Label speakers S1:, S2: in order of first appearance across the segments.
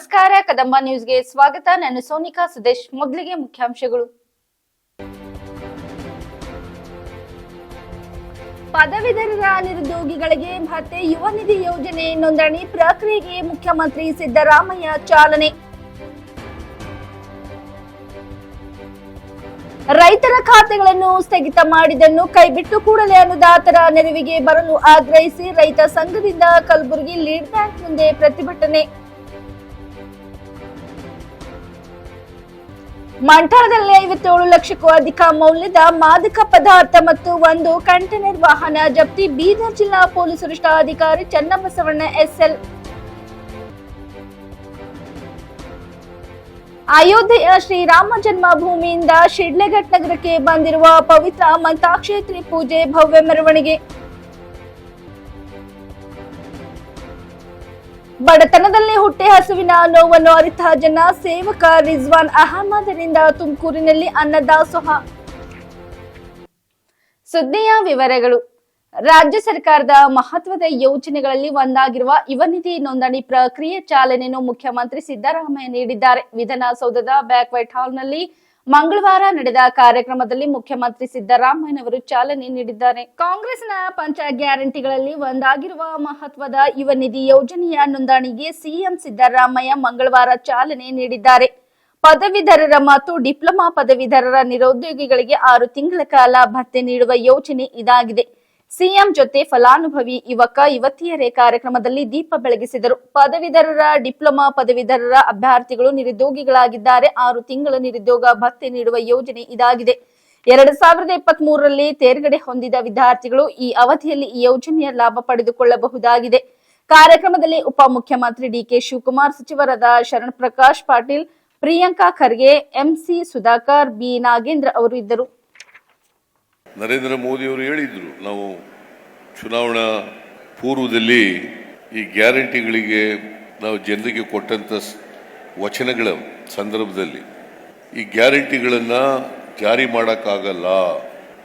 S1: ನಮಸ್ಕಾರ, ಕದಂಬ ನ್ಯೂಸ್ಗೆ ಸ್ವಾಗತ. ನಾನು ಸೋನಿಕಾ ಸುದೇಶ್ ಮೊದಲಿಗೆ ಮುಖ್ಯಾಂಶಗಳು. ಪದವೀಧರರ ನಿರುದ್ಯೋಗಿಗಳಿಗೆ ಮತ್ತೆ ಯುವ ನಿಧಿ ಯೋಜನೆ ನೋಂದಣಿ ಪ್ರಕ್ರಿಯೆಗೆ ಮುಖ್ಯಮಂತ್ರಿ ಸಿದ್ದರಾಮಯ್ಯ ಚಾಲನೆ. ರೈತರ ಖಾತೆಗಳನ್ನು ಸ್ಥಗಿತ ಮಾಡಿದ್ದನ್ನು ಕೈಬಿಟ್ಟು ಕೂಡಲೇ ಅನುದಾತರ ನೆರವಿಗೆ ಬರಲು ಆಗ್ರಹಿಸಿ ರೈತ ಸಂಘದಿಂದ ಕಲಬುರಗಿ ಲೀಡ್ ಬ್ಯಾಂಕ್ ಮುಂದೆ ಪ್ರತಿಭಟನೆ. ಮಂಠಳದಲ್ಲಿ ಐವತ್ತೇಳು ಲಕ್ಷಕ್ಕೂ ಅಧಿಕ ಮೌಲ್ಯದ ಮಾದಕ ಪದಾರ್ಥ ಮತ್ತು ಒಂದು ಕಂಟೈನರ್ ವಾಹನ ಜಪ್ತಿ ಬೀದರ್ ಜಿಲ್ಲಾ ಪೊಲೀಸ್ ವರಿಷ್ಠಾಧಿಕಾರಿ ಚನ್ನಬಸವಣ್ಣ ಎಸ್ಎಲ್. ಅಯೋಧ್ಯೆಯ ಶ್ರೀರಾಮ ಜನ್ಮಭೂಮಿಯಿಂದ ಶಿಡ್ಲೆಘಟ್ ನಗರಕ್ಕೆ ಬಂದಿರುವ ಪವಿತ್ರ ಮಂತಾಕ್ಷೇತ್ರಿ ಪೂಜೆ ಭವ್ಯ ಮೆರವಣಿಗೆ. ಬಡತನದಲ್ಲಿ ಹುಟ್ಟೆ ಹಸುವಿನ ನೋವನ್ನು ಅರಿತ ಜನ ಸೇವಕ ರಿಜ್ವಾನ್ ಅಹಮದರಿಂದ ತುಮಕೂರಿನಲ್ಲಿ ಅನ್ನದಾಸೋಹ ಸುದ್ದಿಯ ವಿವರಗಳು. ರಾಜ್ಯ ಸರ್ಕಾರದ ಮಹತ್ವದ ಯೋಜನೆಗಳಲ್ಲಿ ಒಂದಾಗಿರುವ ಯುವನಿಧಿ ನೋಂದಣಿ ಪ್ರಕ್ರಿಯೆ ಚಾಲನೆಯನ್ನು ಮುಖ್ಯಮಂತ್ರಿ ಸಿದ್ದರಾಮಯ್ಯ ನೀಡಿದ್ದಾರೆ. ವಿಧಾನಸೌಧದ ಬ್ಯಾಕ್ವೈಟ್ ಹಾಲ್ನಲ್ಲಿ ಮಂಗಳವಾರ ನಡೆದ ಕಾರ್ಯಕ್ರಮದಲ್ಲಿ ಮುಖ್ಯಮಂತ್ರಿ ಸಿದ್ದರಾಮಯ್ಯನವರು ಚಾಲನೆ ನೀಡಿದ್ದಾರೆ. ಕಾಂಗ್ರೆಸ್ನ ಪಂಚ ಗ್ಯಾರಂಟಿಗಳಲ್ಲಿ ಒಂದಾಗಿರುವ ಮಹತ್ವದ ಯುವ ನಿಧಿ ಯೋಜನೆಯ ನೋಂದಣಿಗೆ ಸಿಎಂ ಸಿದ್ದರಾಮಯ್ಯ ಮಂಗಳವಾರ ಚಾಲನೆ ನೀಡಿದ್ದಾರೆ. ಪದವೀಧರರ ಮತ್ತು ಡಿಪ್ಲೊಮಾ ಪದವೀಧರರ ನಿರುದ್ಯೋಗಿಗಳಿಗೆ ಆರು ತಿಂಗಳ ಕಾಲ ಭತ್ಯೆ ನೀಡುವ ಯೋಜನೆ ಇದಾಗಿದೆ. ಸಿಎಂ ಜೊತೆ ಫಲಾನುಭವಿ ಯುವಕ, ಯುವತಿಯರೇ ಕಾರ್ಯಕ್ರಮದಲ್ಲಿ ದೀಪ ಬೆಳಗಿಸಿದರು. ಪದವೀಧರರ, ಡಿಪ್ಲೊಮಾ ಪದವೀಧರರ ಅಭ್ಯರ್ಥಿಗಳು ನಿರುದ್ಯೋಗಿಗಳಾಗಿದ್ದಾರೆ. ಆರು ತಿಂಗಳ ನಿರುದ್ಯೋಗ ಭತ್ತೆ ನೀಡುವ ಯೋಜನೆ ಇದಾಗಿದೆ. ಎರಡ್ ಸಾವಿರದ ಇಪ್ಪತ್ತ್ ಮೂರರಲ್ಲಿ ತೇರ್ಗಡೆ ಹೊಂದಿದ ವಿದ್ಯಾರ್ಥಿಗಳು ಈ ಅವಧಿಯಲ್ಲಿ ಈ ಯೋಜನೆಯ ಲಾಭ ಪಡೆದುಕೊಳ್ಳಬಹುದಾಗಿದೆ. ಕಾರ್ಯಕ್ರಮದಲ್ಲಿ ಉಪಮುಖ್ಯಮಂತ್ರಿ ಡಿಕೆ ಶಿವಕುಮಾರ್, ಸಚಿವರಾದ ಶರಣ್ ಪ್ರಕಾಶ್ ಪಾಟೀಲ್, ಪ್ರಿಯಾಂಕಾ ಖರ್ಗೆ ಎಂಸಿ ಸುಧಾಕರ್, ಬಿ. ನಾಗೇಂದ್ರ ಅವರು ಇದ್ದರು.
S2: ನರೇಂದ್ರ ಮೋದಿಯವರು ಹೇಳಿದರು, ನಾವು ಚುನಾವಣಾ ಪೂರ್ವದಲ್ಲಿ ಈ ಗ್ಯಾರಂಟಿಗಳಿಗೆ ನಾವು ಜನರಿಗೆ ಕೊಟ್ಟಂಥ ವಚನಗಳ ಸಂದರ್ಭದಲ್ಲಿ ಈ ಗ್ಯಾರಂಟಿಗಳನ್ನು ಜಾರಿ ಮಾಡೋಕ್ಕಾಗಲ್ಲ.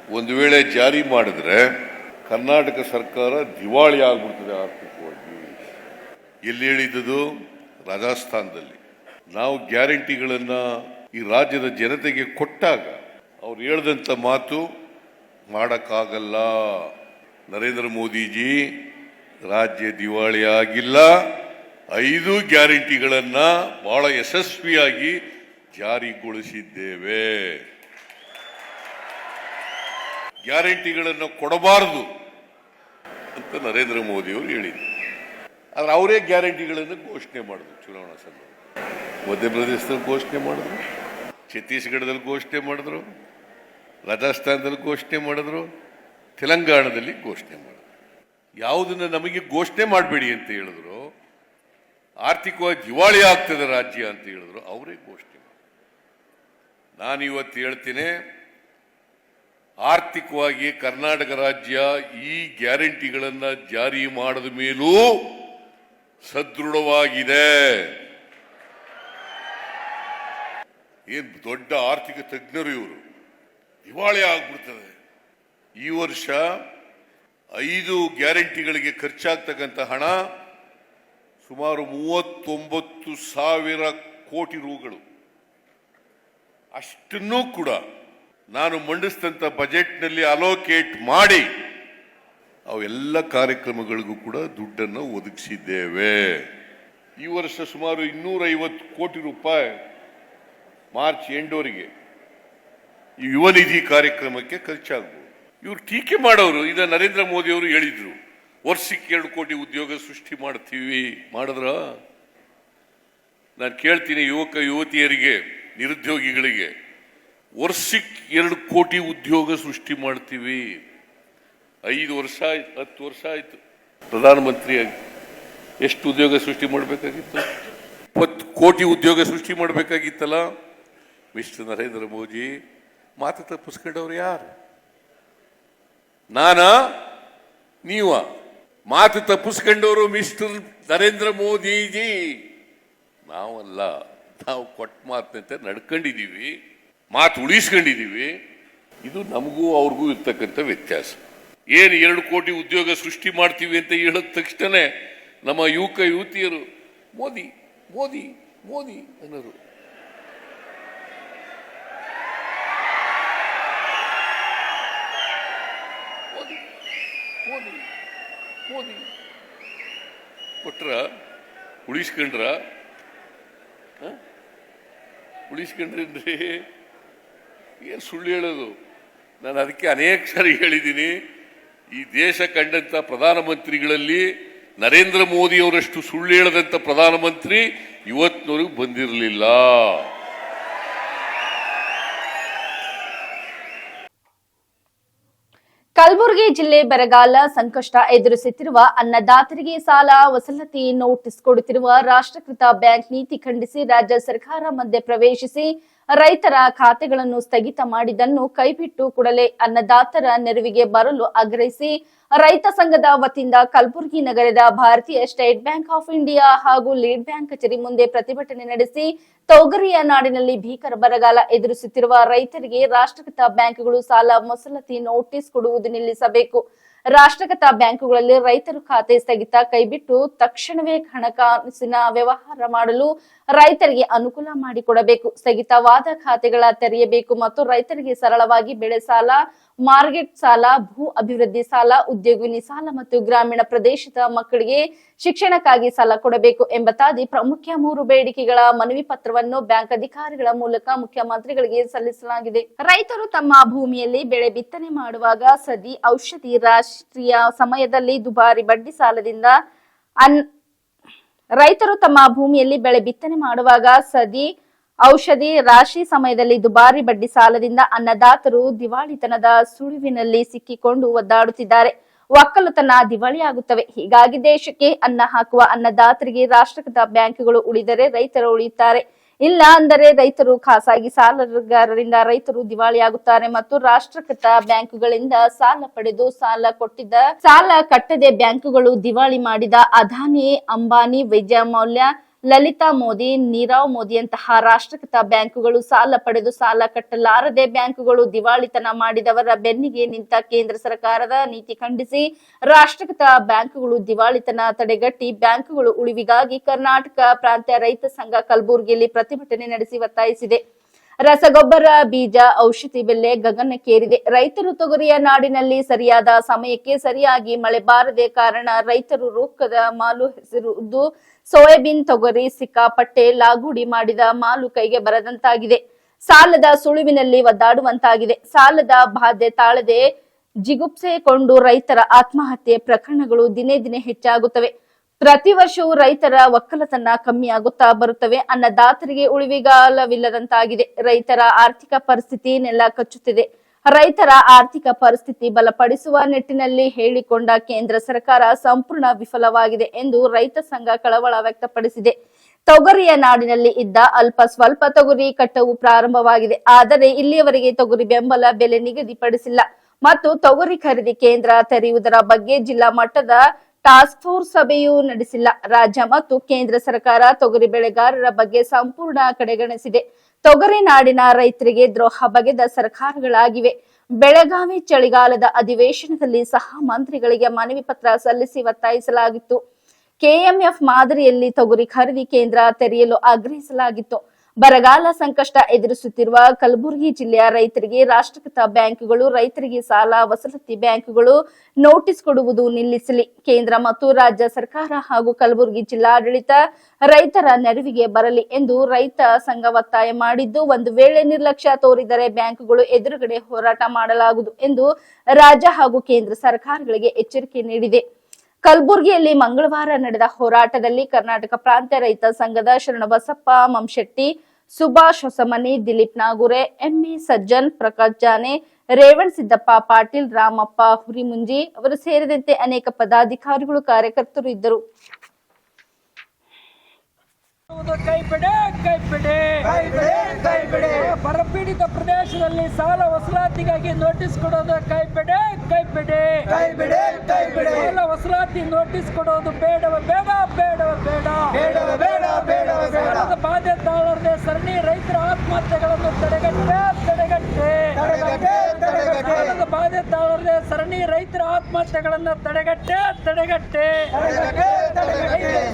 S2: ಒಂದು ವೇಳೆ ಜಾರಿ ಮಾಡಿದ್ರೆ ಕರ್ನಾಟಕ ಸರ್ಕಾರ ದಿವಾಳಿ ಆಗ್ಬಿಡ್ತದೆ ಆರ್ಥಿಕವಾಗಿ. ಎಲ್ಲಿ ಹೇಳಿದ್ದು ರಾಜಸ್ಥಾನದಲ್ಲಿ. ನಾವು ಗ್ಯಾರಂಟಿಗಳನ್ನು ಈ ರಾಜ್ಯದ ಜನತೆಗೆ ಕೊಟ್ಟಾಗ ಅವ್ರು ಹೇಳ್ದಂಥ ಮಾತು ಮಾಡೋಕ್ಕಾಗಲ್ಲ. ನರೇಂದ್ರ ಮೋದಿಜಿ, ರಾಜ್ಯ ದಿವಾಳಿ ಆಗಿಲ್ಲ ಐದು ಗ್ಯಾರಂಟಿಗಳನ್ನು ಬಹಳ ಯಶಸ್ವಿಯಾಗಿ ಜಾರಿಗೊಳಿಸಿದ್ದೇವೆ. ಗ್ಯಾರಂಟಿಗಳನ್ನು ಕೊಡಬಾರದು ಅಂತ ನರೇಂದ್ರ ಮೋದಿಯವರು ಹೇಳಿದರು. ಆದರೆ ಅವರೇ ಗ್ಯಾರಂಟಿಗಳನ್ನು ಘೋಷಣೆ ಮಾಡಿದ್ರು ಚುನಾವಣಾ ಸಂದರ್ಭ ಮಧ್ಯಪ್ರದೇಶದಲ್ಲಿ ಘೋಷಣೆ ಮಾಡಿದ್ರು, ಛತ್ತೀಸ್ಗಢದಲ್ಲಿ ಘೋಷಣೆ ಮಾಡಿದ್ರು. ರಾಜಸ್ಥಾನದಲ್ಲಿ ಘೋಷಣೆ ಮಾಡಿದ್ರು, ತೆಲಂಗಾಣದಲ್ಲಿ ಘೋಷಣೆ ಮಾಡಿದ್ರು. ಯಾವುದನ್ನು ನಮಗೆ ಘೋಷಣೆ ಮಾಡಬೇಡಿ ಅಂತ ಹೇಳಿದ್ರು, ಆರ್ಥಿಕವಾಗಿ ದಿವಾಳಿ ಆಗ್ತದೆ ರಾಜ್ಯ ಅಂತ ಹೇಳಿದ್ರು, ಅವರೇ ಘೋಷಣೆ ನಾನು ಇವತ್ತು ಹೇಳ್ತೇನೆ, ಆರ್ಥಿಕವಾಗಿ ಕರ್ನಾಟಕ ರಾಜ್ಯ ಈ ಗ್ಯಾರಂಟಿಗಳನ್ನು ಜಾರಿ ಮಾಡಿದ ಮೇಲೂ ಸದೃಢವಾಗಿದೆ. ಏನು ದೊಡ್ಡ ಆರ್ಥಿಕ ತಜ್ಞರು ಇವರು. ದಿವಾಳಿ ಆಗ್ಬಿಡ್ತದೆ. ಈ ವರ್ಷ ಐದು ಗ್ಯಾರಂಟಿಗಳಿಗೆ ಖರ್ಚಾಗ್ತಕ್ಕಂಥ ಹಣ, ಸುಮಾರು ಮೂವತ್ತೊಂಬತ್ತು ಸಾವಿರ ಕೋಟಿ ರೂಗಳು. ಅಷ್ಟನ್ನೂ ಕೂಡ ನಾನು ಮಂಡಿಸಿದಂಥ ಬಜೆಟ್ನಲ್ಲಿ ಅಲೋಕೇಟ್ ಮಾಡಿ ಅವೆಲ್ಲ ಕಾರ್ಯಕ್ರಮಗಳಿಗೂ ಕೂಡ ದುಡ್ಡನ್ನು ಒದಗಿಸಿದ್ದೇವೆ. ಈ ವರ್ಷ ಸುಮಾರು ಇನ್ನೂರೈವತ್ತು ಕೋಟಿ ರೂಪಾಯಿ ಮಾರ್ಚ್ ಎಂಡೋರಿಗೆ ಯುವ ನಿಧಿ ಕಾರ್ಯಕ್ರಮಕ್ಕೆ ಖರ್ಚಾಗ್ಬೋದು. ಇವರು ಟೀಕೆ ಮಾಡೋರು ಇದ ನರೇಂದ್ರ ಮೋದಿ ಅವರು ಹೇಳಿದ್ರು, ವರ್ಷಕ್ಕೆ ಎರಡು ಕೋಟಿ ಉದ್ಯೋಗ ಸೃಷ್ಟಿ ಮಾಡ್ತೀವಿ. ಮಾಡಿದ್ರ? ನಾನು ಕೇಳ್ತೀನಿ ಯುವಕ ಯುವತಿಯರಿಗೆ, ನಿರುದ್ಯೋಗಿಗಳಿಗೆ, ವರ್ಷಕ್ಕೆ ಎರಡು ಕೋಟಿ ಉದ್ಯೋಗ ಸೃಷ್ಟಿ ಮಾಡ್ತೀವಿ. ಐದು ವರ್ಷ ಆಯ್ತು, ಹತ್ತು ವರ್ಷ ಆಯ್ತು. ಪ್ರಧಾನಮಂತ್ರಿಯಾಗಿ ಎಷ್ಟು ಉದ್ಯೋಗ ಸೃಷ್ಟಿ ಮಾಡಬೇಕಾಗಿತ್ತು? ಇಪ್ಪತ್ತು ಕೋಟಿ ಉದ್ಯೋಗ ಸೃಷ್ಟಿ ಮಾಡಬೇಕಾಗಿತ್ತಲ್ಲ? ಮಿಸ್ಟರ್ ನರೇಂದ್ರ ಮೋದಿ ಮಾತು ತಪ್ಪಿಸ್ಕೊಂಡವ್ರು ಯಾರು? ನಾನ? ನೀವ? ಮಾತು ತಪ್ಪಿಸ್ಕೊಂಡವರು ಮಿಸ್ಟರ್ ನರೇಂದ್ರ ಮೋದಿಜಿ. ನಾವಲ್ಲ, ನಾವು ಕೊಟ್ಟ ಮಾತಿನಂತೆ ನಡ್ಕೊಂಡಿದ್ದೀವಿ ಮಾತು ಉಳಿಸ್ಕೊಂಡಿದ್ದೀವಿ ಇದು ನಮಗೂ ಅವ್ರಿಗೂ ಇರ್ತಕ್ಕಂಥ ವ್ಯತ್ಯಾಸ. ಏನು ಎರಡು ಕೋಟಿ ಉದ್ಯೋಗ ಸೃಷ್ಟಿ ಮಾಡ್ತೀವಿ ಅಂತ ಹೇಳಿದ ತಕ್ಷಣ ನಮ್ಮ ಯುವಕ ಯುವತಿಯರು, ಮೋದಿ ಮೋದಿ ಮೋದಿ ಅನ್ನೋರು ಮೋದಿ ಮೋದಿ ಮೋದಿ ಕೊಟ್ರ, ಉಳಿಸ್ಕೊಂಡ್ರ ಉಳಿಸ್ಕೊಂಡ್ರಿ ಏನು ಸುಳ್ಳು ಹೇಳೋದು? ನಾನು ಅದಕ್ಕೆ ಅನೇಕ ಸಾರಿ ಹೇಳಿದ್ದೀನಿ. ಈ ದೇಶ ಕಂಡಂತ ಪ್ರಧಾನಮಂತ್ರಿಗಳಲ್ಲಿ ನರೇಂದ್ರ ಮೋದಿಯವರಷ್ಟು ಸುಳ್ಳು ಹೇಳದಂತ ಪ್ರಧಾನಮಂತ್ರಿ ಇವತ್ತಿನವರೆಗೂ ಬಂದಿರಲಿಲ್ಲ.
S1: ಕಲಬುರಗಿ ಜಿಲ್ಲೆ ಬರಗಾಲ ಸಂಕಷ್ಟ ಎದುರಿಸುತ್ತಿರುವ ಅನ್ನದಾತರಿಗೆ ಸಾಲ, ವಸೂಲತಿ ನೋಟಿಸ್ ಕೊಡುತ್ತಿರುವ ರಾಷ್ಟ್ರೀಕೃತ ಬ್ಯಾಂಕ್ ನೀತಿ ಖಂಡಿಸಿ ರಾಜ್ಯ ಸರ್ಕಾರ ಮಧ್ಯೆ ಪ್ರವೇಶಿಸಿ ರೈತರ ಖಾತೆಗಳನ್ನು ಸ್ಥಗಿತ ಮಾಡಿದ್ದನ್ನು ಕೈಬಿಟ್ಟು ಕೂಡಲೇ ಅನ್ನದಾತರ ನೆರವಿಗೆ ಬರಲು ಆಗ್ರಹಿಸಿ ರೈತ ಸಂಘದ ವತಿಯಿಂದ ಕಲಬುರಗಿ ನಗರದ Bharatiya state bank of India ಹಾಗೂ ಲೀಡ್ ಬ್ಯಾಂಕ್ ಕಚೇರಿ ಮುಂದೆ ಪ್ರತಿಭಟನೆ ನಡೆಸಿ ತೊಗರಿಯ ನಾಡಿನಲ್ಲಿ ಭೀಕರ ಬರಗಾಲ ಎದುರಿಸುತ್ತಿರುವ ರೈತರಿಗೆ ರಾಷ್ಟ್ರೀಕೃತ ಬ್ಯಾಂಕ್ಗಳು ಸಾಲ ಮೊಸಲತಿ ನೋಟಿಸ್ ಕೊಡುವುದು ನಿಲ್ಲಿಸಬೇಕು. ರಾಷ್ಟ್ರೀಕೃತ ಬ್ಯಾಂಕುಗಳಲ್ಲಿ ರೈತರು ಖಾತೆ ಸ್ಥಗಿತ ಕೈಬಿಟ್ಟು ತಕ್ಷಣವೇ ಹಣಕಾಸಿನ ವ್ಯವಹಾರ ಮಾಡಲು ರೈತರಿಗೆ ಅನುಕೂಲ ಮಾಡಿಕೊಡಬೇಕು. ಸ್ಥಗಿತವಾದ ಖಾತೆಗಳ ತೆರೆಯಬೇಕು ಮತ್ತು ರೈತರಿಗೆ ಸರಳವಾಗಿ ಬೆಳೆ ಸಾಲ, ಮಾರ್ಕೆಟ್ ಸಾಲ, ಭೂ ಅಭಿವೃದ್ಧಿ ಸಾಲ, ಉದ್ಯೋಗಿನಿ ಸಾಲ ಮತ್ತು ಗ್ರಾಮೀಣ ಪ್ರದೇಶದ ಮಕ್ಕಳಿಗೆ ಶಿಕ್ಷಣಕ್ಕಾಗಿ ಸಾಲ ಕೊಡಬೇಕು ಎಂಬತಾದಿ ಪ್ರಮುಖ ಮೂರು ಬೇಡಿಕೆಗಳ ಮನವಿ ಪತ್ರವನ್ನು ಬ್ಯಾಂಕ್ ಅಧಿಕಾರಿಗಳ ಮೂಲಕ ಮುಖ್ಯಮಂತ್ರಿಗಳಿಗೆ ಸಲ್ಲಿಸಲಾಗಿದೆ. ರೈತರು ತಮ್ಮ ಭೂಮಿಯಲ್ಲಿ ಬೆಳೆ ಬಿತ್ತನೆ ಮಾಡುವಾಗ ಸದಿ ಔಷಧಿ ರಾಷ್ಟ್ರೀಯ ಸಮಯದಲ್ಲಿ ದುಬಾರಿ ಬಡ್ಡಿ ಸಾಲದಿಂದ ಅನ್ ರೈತರು ತಮ್ಮ ಭೂಮಿಯಲ್ಲಿ ಬೆಳೆ ಬಿತ್ತನೆ ಮಾಡುವಾಗ ಸದಿ, ಔಷಧಿ, ರಾಶಿ ಸಮಯದಲ್ಲಿ ದುಬಾರಿ ಬಡ್ಡಿ ಸಾಲದಿಂದ ಅನ್ನದಾತರು ದಿವಾಳಿತನದ ಸುಳಿವಿನಲ್ಲಿ ಸಿಕ್ಕಿಕೊಂಡು ಒದ್ದಾಡುತ್ತಿದ್ದಾರೆ. ಒಕ್ಕಲುತನ ದಿವಾಳಿಯಾಗುತ್ತವೆ. ಹೀಗಾಗಿ ದೇಶಕ್ಕೆ ಅನ್ನ ಹಾಕುವ ಅನ್ನದಾತರಿಗೆ ರಾಷ್ಟ್ರಕೃತ ಬ್ಯಾಂಕುಗಳು ಉಳಿದರೆ ರೈತರು ಉಳಿಯುತ್ತಾರೆ. ಇಲ್ಲ ಅಂದರೆ ರೈತರು ಖಾಸಗಿ ಸಾಲಗಾರರಿಂದ ರೈತರು ದಿವಾಳಿಯಾಗುತ್ತಾರೆ ಮತ್ತು ರಾಷ್ಟ್ರಕೃತ ಬ್ಯಾಂಕುಗಳಿಂದ ಸಾಲ ಪಡೆದು ಸಾಲ ಕೊಟ್ಟಿದ್ದ ಸಾಲ ಕಟ್ಟದೆ ಬ್ಯಾಂಕುಗಳು ದಿವಾಳಿ ಮಾಡಿದ ಅದಾನಿ, ಅಂಬಾನಿ ವೈದ್ಯಮೌಲ್ಯ ಲಲಿತಾ ಮೋದಿ, ನೀರವ್ ಮೋದಿಯಂತಹ ರಾಷ್ಟ್ರೀಕೃತ ಬ್ಯಾಂಕುಗಳು ಸಾಲ ಪಡೆದು ಸಾಲ ಕಟ್ಟಲಾರದೆ ಬ್ಯಾಂಕುಗಳು ದಿವಾಳಿತನ ಮಾಡಿದವರ ಬೆನ್ನಿಗೆ ನಿಂತ ಕೇಂದ್ರ ಸರ್ಕಾರದ ನೀತಿ ಖಂಡಿಸಿ ರಾಷ್ಟ್ರೀಕೃತ ಬ್ಯಾಂಕುಗಳು ದಿವಾಳಿತನ ತಡೆಗಟ್ಟಿ ಬ್ಯಾಂಕುಗಳು ಉಳಿವಿಗಾಗಿ ಕರ್ನಾಟಕ ಪ್ರಾಂತ್ಯ ರೈತ ಸಂಘ ಕಲಬುರಗಿಯಲ್ಲಿ ಪ್ರತಿಭಟನೆ ನಡೆಸಿ ಒತ್ತಾಯಿಸಿದೆ. ರಸಗೊಬ್ಬರ, ಬೀಜ, ಔಷಧಿ ಬೆಲೆ ಗಗನಕ್ಕೇರಿದೆ. ರೈತರು ತೊಗರಿಯ ನಾಡಿನಲ್ಲಿ ಸರಿಯಾದ ಸಮಯಕ್ಕೆ ಸರಿಯಾಗಿ ಮಳೆ ಬಾರದೆ ಕಾರಣ ರೈತರು ರೊಕ್ಕದ ಮಾಲು ಹೆಸರುದು ಸೋಯಾಬೀನ್ ತೊಗರಿ, ಸಿಕ್ಕಾಪಟ್ಟೆ ಲಾಗುಡಿ ಮಾಡಿದ ಮಾಲು ಕೈಗೆ ಬರದಂತಾಗಿದೆ. ಸಾಲದ ಸುಳಿವಿನಲ್ಲಿ ಒದ್ದಾಡುವಂತಾಗಿದೆ. ಸಾಲದ ಬಾಧೆ ತಾಳದೆ ಜಿಗುಪ್ಸೆ ಕೊಂಡು ರೈತರ ಆತ್ಮಹತ್ಯೆ ಪ್ರಕರಣಗಳು ದಿನೇ ದಿನೇ ಹೆಚ್ಚಾಗುತ್ತವೆ. ಪ್ರತಿ ವರ್ಷವೂ ರೈತರ ಒಕ್ಕಲತನ ಕಮ್ಮಿಯಾಗುತ್ತಾ ಬರುತ್ತವೆ. ಅನ್ನದಾತರಿಗೆ ಉಳಿವಿಗಾಲವಿಲ್ಲದಂತಾಗಿದೆ. ರೈತರ ಆರ್ಥಿಕ ಪರಿಸ್ಥಿತಿ ನೆಲ ಕಚ್ಚುತ್ತಿದೆ. ರೈತರ ಆರ್ಥಿಕ ಪರಿಸ್ಥಿತಿ ಬಲಪಡಿಸುವ ನಿಟ್ಟಿನಲ್ಲಿ ಹೇಳಿಕೊಂಡ ಕೇಂದ್ರ ಸರ್ಕಾರ ಸಂಪೂರ್ಣ ವಿಫಲವಾಗಿದೆ ಎಂದು ರೈತ ಸಂಘ ಕಳವಳ ವ್ಯಕ್ತಪಡಿಸಿದೆ. ತೊಗರಿಯ ನಾಡಿನಲ್ಲಿ ಇದ್ದ ಅಲ್ಪ ಸ್ವಲ್ಪ ತೊಗರಿ ಕಟ್ಟವು ಪ್ರಾರಂಭವಾಗಿದೆ. ಆದರೆ ಇಲ್ಲಿಯವರೆಗೆ ತೊಗರಿ ಬೆಂಬಲ ಬೆಲೆ ನಿಗದಿಪಡಿಸಿಲ್ಲ. ಮತ್ತು ತೊಗರಿ ಖರೀದಿ ಕೇಂದ್ರ ತೆರೆಯುವುದರ ಬಗ್ಗೆ ಜಿಲ್ಲಾ ಮಟ್ಟದ ಟಾಸ್ಕ್ ಫೋರ್ಸ್ ಸಭೆಯೂ ನಡೆಸಿಲ್ಲ. ರಾಜ್ಯ ಮತ್ತು ಕೇಂದ್ರ ಸರ್ಕಾರ ತೊಗರಿ ಬೆಳೆಗಾರರ ಬಗ್ಗೆ ಸಂಪೂರ್ಣ ಕಡೆಗಣಿಸಿದೆ. ತೊಗರಿ ನಾಡಿನ ರೈತರಿಗೆ ದ್ರೋಹ ಬಗೆದ ಸರ್ಕಾರಗಳಾಗಿವೆ. ಬೆಳಗಾವಿ ಚಳಿಗಾಲದ ಅಧಿವೇಶನದಲ್ಲಿ ಸಹ ಮಂತ್ರಿಗಳಿಗೆ ಮನವಿ ಪತ್ರ ಸಲ್ಲಿಸಿ ಒತ್ತಾಯಿಸಲಾಗಿತ್ತು. ಕೆಎಂಎಫ್ ಮಾದರಿಯಲ್ಲಿ ತೊಗರಿ ಖರೀದಿ ಕೇಂದ್ರ ತೆರೆಯಲು ಆಗ್ರಹಿಸಲಾಗಿತ್ತು. ಬರಗಾಲ ಸಂಕಷ್ಟ ಎದುರಿಸುತ್ತಿರುವ ಕಲಬುರಗಿ ಜಿಲ್ಲೆಯ ರೈತರಿಗೆ ರಾಷ್ಟ್ರೀಕೃತ ಬ್ಯಾಂಕುಗಳು, ರೈತರಿಗೆ ಸಾಲ, ವಸತಿ ಬ್ಯಾಂಕುಗಳು ನೋಟಿಸ್ ಕೊಡುವುದು ನಿಲ್ಲಿಸಲಿ. ಕೇಂದ್ರ ಮತ್ತು ರಾಜ್ಯ ಸರ್ಕಾರ ಹಾಗೂ ಕಲಬುರಗಿ ಜಿಲ್ಲಾಡಳಿತ ರೈತರ ನೆರವಿಗೆ ಬರಲಿ ಎಂದು ರೈತ ಸಂಘ ಒತ್ತಾಯ ಮಾಡಿದ್ದು, ಒಂದು ವೇಳೆ ನಿರ್ಲಕ್ಷ್ಯ ತೋರಿದರೆ ಬ್ಯಾಂಕುಗಳು ಎದುರುಗಡೆ ಹೋರಾಟ ಮಾಡಲಾಗುವುದು ಎಂದು ರಾಜ್ಯ ಹಾಗೂ ಕೇಂದ್ರ ಸರ್ಕಾರಗಳಿಗೆ ಎಚ್ಚರಿಕೆ ನೀಡಿದೆ. ಕಲಬುರಗಿಯಲ್ಲಿ ಮಂಗಳವಾರ ನಡೆದ ಹೋರಾಟದಲ್ಲಿ ಕರ್ನಾಟಕ ಪ್ರಾಂತ್ಯ ರೈತ ಸಂಘದ ಶರಣಬಸಪ್ಪ ಮಂಶೆಟ್ಟಿ ಸುಭಾಷ್ ಹೊಸಮನಿ, ದಿಲೀಪ್ ನಾಗುರೆ ಎಂಇ ಸಜ್ಜನ್, ಪ್ರಕಾಶ್ ಜಾನೆ, ರೇವಣ್ ಸಿದ್ದಪ್ಪ ಪಾಟೀಲ್, ರಾಮಪ್ಪ ಹುರಿಮುಂಜಿ ಅವರು ಸೇರಿದಂತೆ ಅನೇಕ ಪದಾಧಿಕಾರಿಗಳು ಕಾರ್ಯಕರ್ತರು ಇದ್ದರು.
S3: ಬರಪೀಡಿತ ಪ್ರದೇಶದಲ್ಲಿ ಸಾಲ ವಸೂಲಾತಿಗಾಗಿ ನೋಟಿಸ್ ಕೊಡೋದು ಕೈ ಬಿಡೆ ಕೈ ಬಿಡೆ
S4: ಕೈ ಬಿಡೆ ಕೈ ಬಿಡೆ
S3: ಸಾಲ ವಸೂಲಾತಿ ನೋಟಿಸ್ ಕೊಡೋದು ಬೇಡವ ಬೇಡ ಬೇಡವ ಬೇಡ.
S4: ಬೇಡವ ಬೇಡ ಬೇಡವ ಬೇಡ.
S3: ತಾಳದೆ ಸರಣಿ ರೈತರ ಆತ್ಮಹತ್ಯೆಗಳನ್ನು ತಡೆಗಟ್ಟೆ ತಡೆಗಟ್ಟೆ.
S4: ತಡೆಗಟ್ಟೆ
S3: ತಾಳದೆ ಸರಣಿ ರೈತರ ಆತ್ಮಹತ್ಯೆಗಳನ್ನು ತಡೆಗಟ್ಟೆ. ತಡೆಗಟ್ಟೆ.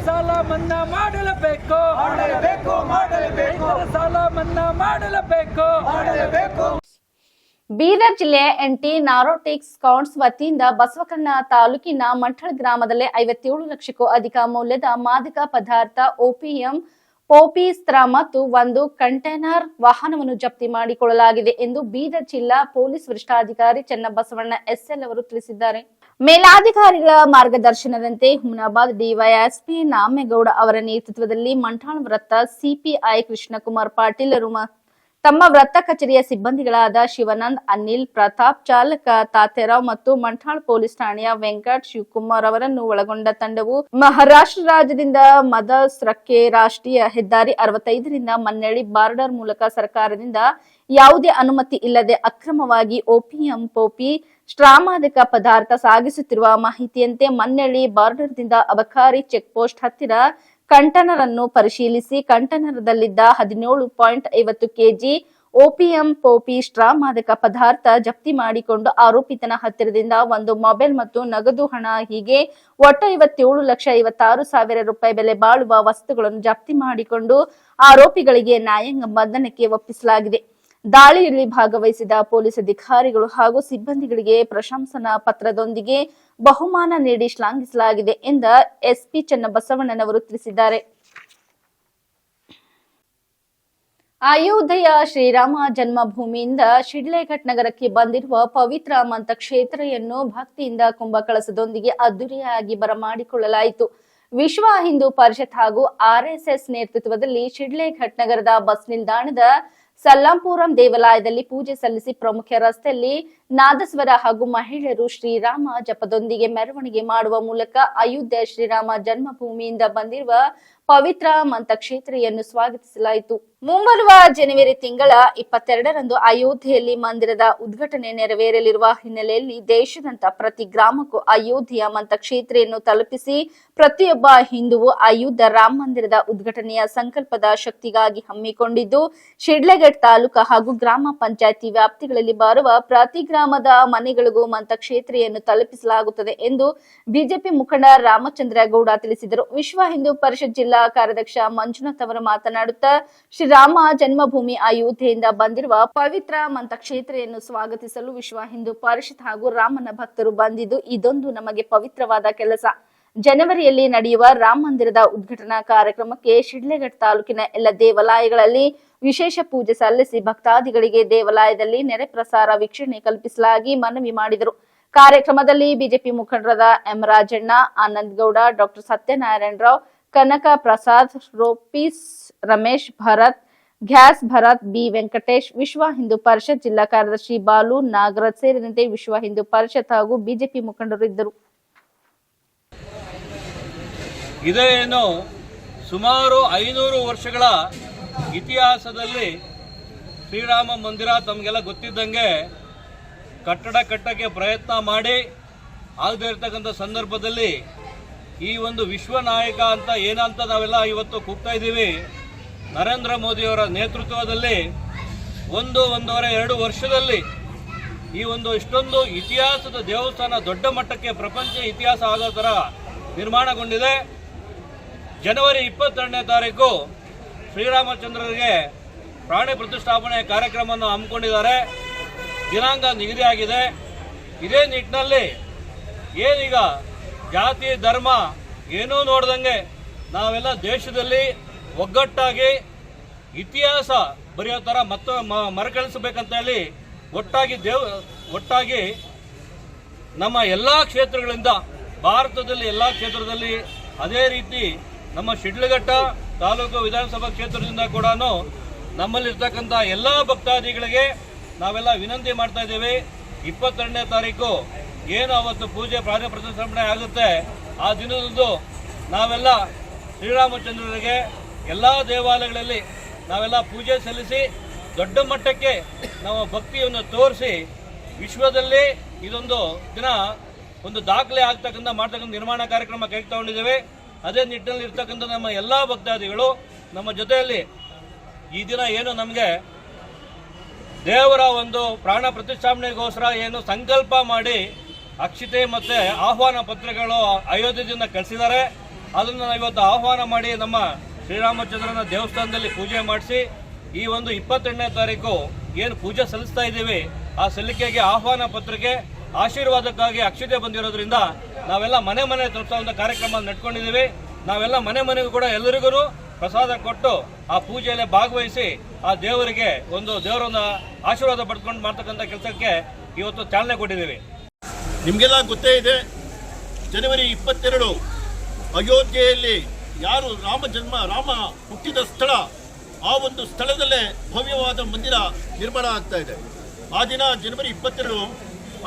S3: ಸಾಲ ಮನ್ನಾ ಮಾಡಲೇಬೇಕು.
S4: ಮಾಡಲೇಬೇಕು ಮಾಡಲೇಬೇಕು.
S3: ಸಾಲ ಮನ್ನಾ ಮಾಡಲೇಬೇಕು.
S4: ಮಾಡಲೇಬೇಕು.
S1: ಬೀದರ್ ಜಿಲ್ಲೆ ಎನ್ಟಿ ನಾರೋಟಿಕ್ಸ್ ಕೌಂಟ್ಸ್ ವತಿಯಿಂದ ಬಸವಕಣ್ಣ ತಾಲೂಕಿನ ಮಂಠಳ್ ಗ್ರಾಮದಲ್ಲಿ ಐವತ್ತೇಳು ಲಕ್ಷಕ್ಕೂ ಅಧಿಕ ಮೌಲ್ಯದ ಮಾದಕ ಪದಾರ್ಥ ಓಪಿಎಂ ಪೋಪಿಸ್ತ್ರ ಮತ್ತು ಒಂದು ಕಂಟೈನರ್ ವಾಹನವನ್ನು ಜಪ್ತಿ ಮಾಡಿಕೊಳ್ಳಲಾಗಿದೆ ಎಂದು ಬೀದರ್ ಜಿಲ್ಲಾ ಪೊಲೀಸ್ ವರಿಷ್ಠಾಧಿಕಾರಿ ಚನ್ನಬಸವಣ್ಣ ಎಸ್ಎಲ್ ಅವರು ತಿಳಿಸಿದ್ದಾರೆ. ಮೇಲಾಧಿಕಾರಿಗಳ ಮಾರ್ಗದರ್ಶನದಂತೆ ಹುಮನಾಬಾದ್ ಡಿವೈಎಸ್ಪಿ ನಾಮೇಗೌಡ ಅವರ ನೇತೃತ್ವದಲ್ಲಿ ಮಂಠಾಣ್ ವೃತ್ತ ಸಿಪಿಐ ಕೃಷ್ಣಕುಮಾರ್ ಪಾಟೀಲ್ ತಮ್ಮ ವೃತ್ತ ಕಚೇರಿಯ ಸಿಬ್ಬಂದಿಗಳಾದ ಶಿವನಂದ್, ಅನಿಲ್, ಪ್ರತಾಪ್, ಚಾಲಕ ತಾತೆರಾವ್ ಮತ್ತು ಮಂಠಾಳ್ ಪೊಲೀಸ್ ಠಾಣೆಯ ವೆಂಕಟ್ ಶಿವಕುಮಾರ್ ಅವರನ್ನು ಒಳಗೊಂಡ ತಂಡವು ಮಹಾರಾಷ್ಟ್ರ ರಾಜ್ಯದಿಂದ ಮದಸ್ರಕ್ಕೆ ರಾಷ್ಟ್ರೀಯ ಹೆದ್ದಾರಿ ಅರವತ್ತೈದರಿಂದ ಮನ್ನಳ್ಳಿ ಬಾರ್ಡರ್ ಮೂಲಕ ಸರ್ಕಾರದಿಂದ ಯಾವುದೇ ಅನುಮತಿ ಇಲ್ಲದೆ ಅಕ್ರಮವಾಗಿ ಓಪಿಎಂ ಪೋಪಿ ಸ್ಟ್ರಾಮಾದಕ ಪದಾರ್ಥ ಸಾಗಿಸುತ್ತಿರುವ ಮಾಹಿತಿಯಂತೆ ಮನ್ನಳ್ಳಿ ಬಾರ್ಡರ್ದಿಂದ ಅಬಕಾರಿ ಚೆಕ್ ಪೋಸ್ಟ್ ಹತ್ತಿರ ಕಂಟೈನರ್ ಅನ್ನು ಪರಿಶೀಲಿಸಿ ಕಂಟೈನರ್ದಲ್ಲಿದ್ದ ಹದಿನೇಳು ಪಾಯಿಂಟ್ ಐವತ್ತು ಕೆಜಿ ಓಪಿಎಂ ಪೋಪಿ ಸ್ಟ್ರಾ ಮಾದಕ ಪದಾರ್ಥ ಜಪ್ತಿ ಮಾಡಿಕೊಂಡು ಆರೋಪಿತನ ಹತ್ತಿರದಿಂದ ಒಂದು ಮೊಬೈಲ್ ಮತ್ತು ನಗದು ಹಣ, ಹೀಗೆ ಒಟ್ಟು ಐವತ್ತೇಳು ಲಕ್ಷ ಐವತ್ತಾರು ಸಾವಿರ ರೂಪಾಯಿ ಬೆಲೆ ಬಾಳುವ ವಸ್ತುಗಳನ್ನು ಜಪ್ತಿ ಮಾಡಿಕೊಂಡು ಆರೋಪಿಗಳಿಗೆ ನ್ಯಾಯಾಂಗ ಬಂಧನಕ್ಕೆ ಒಪ್ಪಿಸಲಾಗಿದೆ. ದಾಳಿಯಲ್ಲಿ ಭಾಗವಹಿಸಿದ ಪೊಲೀಸ್ ಅಧಿಕಾರಿಗಳು ಹಾಗೂ ಸಿಬ್ಬಂದಿಗಳಿಗೆ ಪ್ರಶಂಸನಾ ಪತ್ರದೊಂದಿಗೆ ಬಹುಮಾನ ನೀಡಿ ಶ್ಲಾಘಿಸಲಾಗಿದೆ ಎಂದ ಎಸ್ಪಿ ಚನ್ನಬಸವಣ್ಣನವರು ತಿಳಿಸಿದ್ದಾರೆ. ಅಯೋಧ್ಯೆಯ ಶ್ರೀರಾಮ ಜನ್ಮಭೂಮಿಯಿಂದ ಶಿಡ್ಲೇಘಟ್ ನಗರಕ್ಕೆ ಬಂದಿರುವ ಪವಿತ್ರ ಮಂತ ಕ್ಷೇತ್ರೆಯನ್ನು ಭಕ್ತಿಯಿಂದ ಕುಂಭ ಕಳಸದೊಂದಿಗೆ ಅದ್ದೂರಿಯಾಗಿ ಬರಮಾಡಿಕೊಳ್ಳಲಾಯಿತು. ವಿಶ್ವ ಹಿಂದೂ ಪರಿಷತ್ ಹಾಗೂ ಆರ್ಎಸ್ಎಸ್ ನೇತೃತ್ವದಲ್ಲಿ ಶಿಡ್ಲೇಘಟ್ ನಗರದ ಬಸ್ ನಿಲ್ದಾಣದ ಸಲ್ಲಾಂಪುರಂ ದೇವಾಲಯದಲ್ಲಿ ಪೂಜೆ ಸಲ್ಲಿಸಿ ಪ್ರಮುಖ ರಸ್ತೆಯಲ್ಲಿ ನಾದಸ್ವರ ಹಾಗೂ ಮಹಿಳೆಯರು ಶ್ರೀರಾಮ ಜಪದೊಂದಿಗೆ ಮೆರವಣಿಗೆ ಮಾಡುವ ಮೂಲಕ ಅಯೋಧ್ಯೆ ಶ್ರೀರಾಮ ಜನ್ಮಭೂಮಿಯಿಂದ ಬಂದಿರುವ ಪವಿತ್ರ ಮಂತ ಕ್ಷೇತ್ರೆಯನ್ನು ಸ್ವಾಗತಿಸಲಾಯಿತು. ಮುಂಬರುವ ಜನವರಿ ತಿಂಗಳ ಇಪ್ಪತ್ತೆರಡರಂದು ಅಯೋಧ್ಯೆಯಲ್ಲಿ ಮಂದಿರದ ಉದ್ಘಾಟನೆ ನೆರವೇರಲಿರುವ ಹಿನ್ನೆಲೆಯಲ್ಲಿ ದೇಶದಂತ ಪ್ರತಿ ಗ್ರಾಮಕ್ಕೂ ಅಯೋಧ್ಯೆಯ ಮಂತ ಕ್ಷೇತ್ರೆಯನ್ನು ತಲುಪಿಸಿ ಪ್ರತಿಯೊಬ್ಬ ಹಿಂದುವು ಅಯೋಧ್ಯ ರಾಮ ಮಂದಿರದ ಉದ್ಘಾಟನೆಯ ಸಂಕಲ್ಪದ ಶಕ್ತಿಗಾಗಿ ಹಮ್ಮಿಕೊಂಡಿದ್ದು ಶಿಡ್ಲಘಟ್ ತಾಲೂಕು ಹಾಗೂ ಗ್ರಾಮ ಪಂಚಾಯತಿ ವ್ಯಾಪ್ತಿಗಳಲ್ಲಿ ಬರುವ ಪ್ರತಿ ಗ್ರಾಮದ ಮನೆಗಳಿಗೂ ಮಂತ ಕ್ಷೇತ್ರೆಯನ್ನು ತಲುಪಿಸಲಾಗುತ್ತದೆ ಎಂದು ಬಿಜೆಪಿ ಮುಖಂಡ ರಾಮಚಂದ್ರ ಗೌಡ ತಿಳಿಸಿದರು. ವಿಶ್ವ ಹಿಂದೂ ಪರಿಷತ್ ಜಿಲ್ಲಾ ಕಾರ್ಯಾಧ್ಯಕ್ಷ ಮಂಜುನಾಥ್ ಅವರು ಮಾತನಾಡುತ್ತಾ ಶ್ರೀರಾಮ ಜನ್ಮಭೂಮಿ ಅಯೋಧ್ಯೆಯಿಂದ ಬಂದಿರುವ ಪವಿತ್ರ ಮಂತ ಕ್ಷೇತ್ರೆಯನ್ನು ಸ್ವಾಗತಿಸಲು ವಿಶ್ವ ಹಿಂದೂ ಪರಿಷತ್ ಹಾಗೂ ರಾಮನ ಭಕ್ತರು ಬಂದಿದ್ದು, ಇದೊಂದು ನಮಗೆ ಪವಿತ್ರವಾದ ಕೆಲಸ. ಜನವರಿಯಲ್ಲಿ ನಡೆಯುವ ರಾಮ ಮಂದಿರದ ಉದ್ಘಾಟನಾ ಕಾರ್ಯಕ್ರಮಕ್ಕೆ ಶಿಡ್ಲೆಘಟ್ ತಾಲೂಕಿನ ಎಲ್ಲ ದೇವಾಲಯಗಳಲ್ಲಿ ವಿಶೇಷ ಪೂಜೆ ಸಲ್ಲಿಸಿ ಭಕ್ತಾದಿಗಳಿಗೆ ದೇವಾಲಯದಲ್ಲಿ ನೆರೆ ಪ್ರಸಾರ ವೀಕ್ಷಣೆ ಕಲ್ಪಿಸಲಾಗಿ ಮನವಿ ಮಾಡಿದರು. ಕಾರ್ಯಕ್ರಮದಲ್ಲಿ ಬಿಜೆಪಿ ಮುಖಂಡರಾದ ಎಂ ರಾಜಣ್ಣ, ಆನಂದ್ ಗೌಡ, ಡಾಕ್ಟರ್ ಸತ್ಯನಾರಾಯಣ ರಾವ್ ಕನಕ ಪ್ರಸಾದ್ ರೋಪಿಸ್, ರಮೇಶ್ ಭರತ್, ಗ್ಯಾಸ್ ಭರತ್, ಬಿ. ವೆಂಕಟೇಶ್, ವಿಶ್ವ ಹಿಂದೂ ಪರಿಷತ್ ಜಿಲ್ಲಾ ಕಾರ್ಯದರ್ಶಿ ಬಾಲು ನಾಗರಾಜ್ ಸೇರಿದಂತೆ ವಿಶ್ವ ಹಿಂದೂ ಪರಿಷತ್ ಹಾಗೂ ಬಿಜೆಪಿ ಮುಖಂಡರು ಇದ್ದರು.
S5: ಇದೇನು ಸುಮಾರು ಐನೂರು ವರ್ಷಗಳ ಇತಿಹಾಸದಲ್ಲಿ ಶ್ರೀರಾಮ ಮಂದಿರ ತಮಗೆಲ್ಲ ಗೊತ್ತಿದ್ದಂಗೆ ಕಟ್ಟಡ ಕಟ್ಟಕ್ಕೆ ಪ್ರಯತ್ನ ಮಾಡಿ ಆಗದೇ ಇರತಕ್ಕಂಥ ಸಂದರ್ಭದಲ್ಲಿ ಈ ಒಂದು ವಿಶ್ವ ನಾಯಕ ಅಂತ ಏನಂತ ನಾವೆಲ್ಲ ಇವತ್ತು ಕೂಗ್ತಾ ಇದ್ದೀವಿ. ನರೇಂದ್ರ ಮೋದಿಯವರ ನೇತೃತ್ವದಲ್ಲಿ ಒಂದು, ಒಂದೂವರೆ, ಎರಡು ವರ್ಷದಲ್ಲಿ ಈ ಒಂದು ಇಷ್ಟೊಂದು ಇತಿಹಾಸದ ದೇವಸ್ಥಾನ ದೊಡ್ಡ ಮಟ್ಟಕ್ಕೆ ಪ್ರಪಂಚ ಇತಿಹಾಸ ಆಗೋ ಥರ ನಿರ್ಮಾಣಗೊಂಡಿದೆ. ಜನವರಿ ಇಪ್ಪತ್ತೆರಡನೇ ತಾರೀಕು ಶ್ರೀರಾಮಚಂದ್ರರಿಗೆ ಪ್ರಾಣಿ ಪ್ರತಿಷ್ಠಾಪನೆ ಕಾರ್ಯಕ್ರಮವನ್ನು ಹಮ್ಮಿಕೊಂಡಿದ್ದಾರೆ. ದಿನಾಂಕ ನಿಗದಿಯಾಗಿದೆ. ಇದೇ ನಿಟ್ಟಿನಲ್ಲಿ ಏನೀಗ ಜಾತಿ, ಧರ್ಮ ಏನೂ ನೋಡ್ದಂಗೆ ನಾವೆಲ್ಲ ದೇಶದಲ್ಲಿ ಒಗ್ಗಟ್ಟಾಗಿ ಇತಿಹಾಸ ಬರೆಯೋ ಥರ ಮತ್ತೆ ಮ- ಮರುಕಳಿಸಬೇಕಂತ ಹೇಳಿ ಒಟ್ಟಾಗಿ ದೇವ್, ಒಟ್ಟಾಗಿ ನಮ್ಮ ಎಲ್ಲ ಕ್ಷೇತ್ರಗಳಿಂದ, ಭಾರತದಲ್ಲಿ ಎಲ್ಲ ಕ್ಷೇತ್ರದಲ್ಲಿ ಅದೇ ರೀತಿ ನಮ್ಮ ಶಿಡ್ಲಘಟ್ಟ ತಾಲೂಕು ವಿಧಾನಸಭಾ ಕ್ಷೇತ್ರದಿಂದ ಕೂಡ ನಮ್ಮಲ್ಲಿರ್ತಕ್ಕಂಥ ಎಲ್ಲ ಭಕ್ತಾದಿಗಳಿಗೆ ನಾವೆಲ್ಲ ವಿನಂತಿ ಮಾಡ್ತಾ ಇದ್ದೇವೆ. ಇಪ್ಪತ್ತೆರಡನೇ ತಾರೀಕು ಏನು ಅವತ್ತು ಪೂಜೆ ಪ್ರಾಣ ಪ್ರತಿಷ್ಠಾಪನೆ ಆಗುತ್ತೆ, ಆ ದಿನದಂದು ನಾವೆಲ್ಲ ಶ್ರೀರಾಮಚಂದ್ರರಿಗೆ ಎಲ್ಲ ದೇವಾಲಯಗಳಲ್ಲಿ ನಾವೆಲ್ಲ ಪೂಜೆ ಸಲ್ಲಿಸಿ ದೊಡ್ಡ ಮಟ್ಟಕ್ಕೆ ನಮ್ಮ ಭಕ್ತಿಯನ್ನು ತೋರಿಸಿ ವಿಶ್ವದಲ್ಲಿ ಇದೊಂದು ದಿನ ಒಂದು ದಾಖಲೆ ಆಗ್ತಕ್ಕಂಥ ಮಾಡ್ತಕ್ಕಂಥ ನಿರ್ಮಾಣ ಕಾರ್ಯಕ್ರಮ ಕೈ ತಗೊಂಡಿದ್ದೇವೆ ಅದೇ ನಿಟ್ಟಿನಲ್ಲಿ ಇರ್ತಕ್ಕಂಥ ನಮ್ಮ ಎಲ್ಲ ಭಕ್ತಾದಿಗಳು ನಮ್ಮ ಜೊತೆಯಲ್ಲಿ ಈ ದಿನ ಏನು ನಮಗೆ ದೇವರ ಒಂದು ಪ್ರಾಣ ಪ್ರತಿಷ್ಠಾಪನೆಗೋಸ್ಕರ ಏನು ಸಂಕಲ್ಪ ಮಾಡಿ ಅಕ್ಷತೆ ಮತ್ತೆ ಆಹ್ವಾನ ಪತ್ರಗಳು ಅಯೋಧ್ಯೆಯಿಂದ ಕಳಿಸಿದ್ದಾರೆ. ಅದನ್ನು ಇವತ್ತು ಆಹ್ವಾನ ಮಾಡಿ ನಮ್ಮ ಶ್ರೀರಾಮಚಂದ್ರನ ದೇವಸ್ಥಾನದಲ್ಲಿ ಪೂಜೆ ಮಾಡಿಸಿ, ಈ ಒಂದು ಇಪ್ಪತ್ತೆಂಟನೇ ತಾರೀಕು ಏನು ಪೂಜೆ ಸಲ್ಲಿಸ್ತಾ ಇದ್ದೀವಿ, ಆ ಸಲ್ಲಿಕೆಗೆ ಆಹ್ವಾನ ಪತ್ರಿಕೆ ಆಶೀರ್ವಾದಕ್ಕಾಗಿ ಅಕ್ಷತೆ ಬಂದಿರೋದ್ರಿಂದ ನಾವೆಲ್ಲ ಮನೆ ಮನೆ ತಲುಪಿಸುವಂಥ ಕಾರ್ಯಕ್ರಮ ನಡ್ಕೊಂಡಿದ್ದೀವಿ. ನಾವೆಲ್ಲ ಮನೆ ಮನೆಗೂ ಕೂಡ ಎಲ್ಲರಿಗೂ ಪ್ರಸಾದ ಕೊಟ್ಟು ಆ ಪೂಜೆಯಲ್ಲಿ ಭಾಗವಹಿಸಿ ಆ ದೇವರಿಗೆ ಒಂದು ದೇವರನ್ನ ಆಶೀರ್ವಾದ ಪಡ್ಕೊಂಡು ಮಾಡ್ತಕ್ಕಂಥ ಕೆಲಸಕ್ಕೆ ಇವತ್ತು ಚಾಲನೆ ಕೊಟ್ಟಿದ್ದೀವಿ.
S6: ನಿಮಗೆಲ್ಲ ಗೊತ್ತೇ ಇದೆ, ಜನವರಿ ಇಪ್ಪತ್ತೆರಡು ಅಯೋಧ್ಯೆಯಲ್ಲಿ ಯಾರು ರಾಮ ಜನ್ಮ, ರಾಮ ಹುಟ್ಟಿದ ಸ್ಥಳ, ಆ ಒಂದು ಸ್ಥಳದಲ್ಲೇ ಭವ್ಯವಾದ ಮಂದಿರ ನಿರ್ಮಾಣ ಆಗ್ತಾ ಇದೆ. ಆ ದಿನ ಜನವರಿ ಇಪ್ಪತ್ತೆರಡು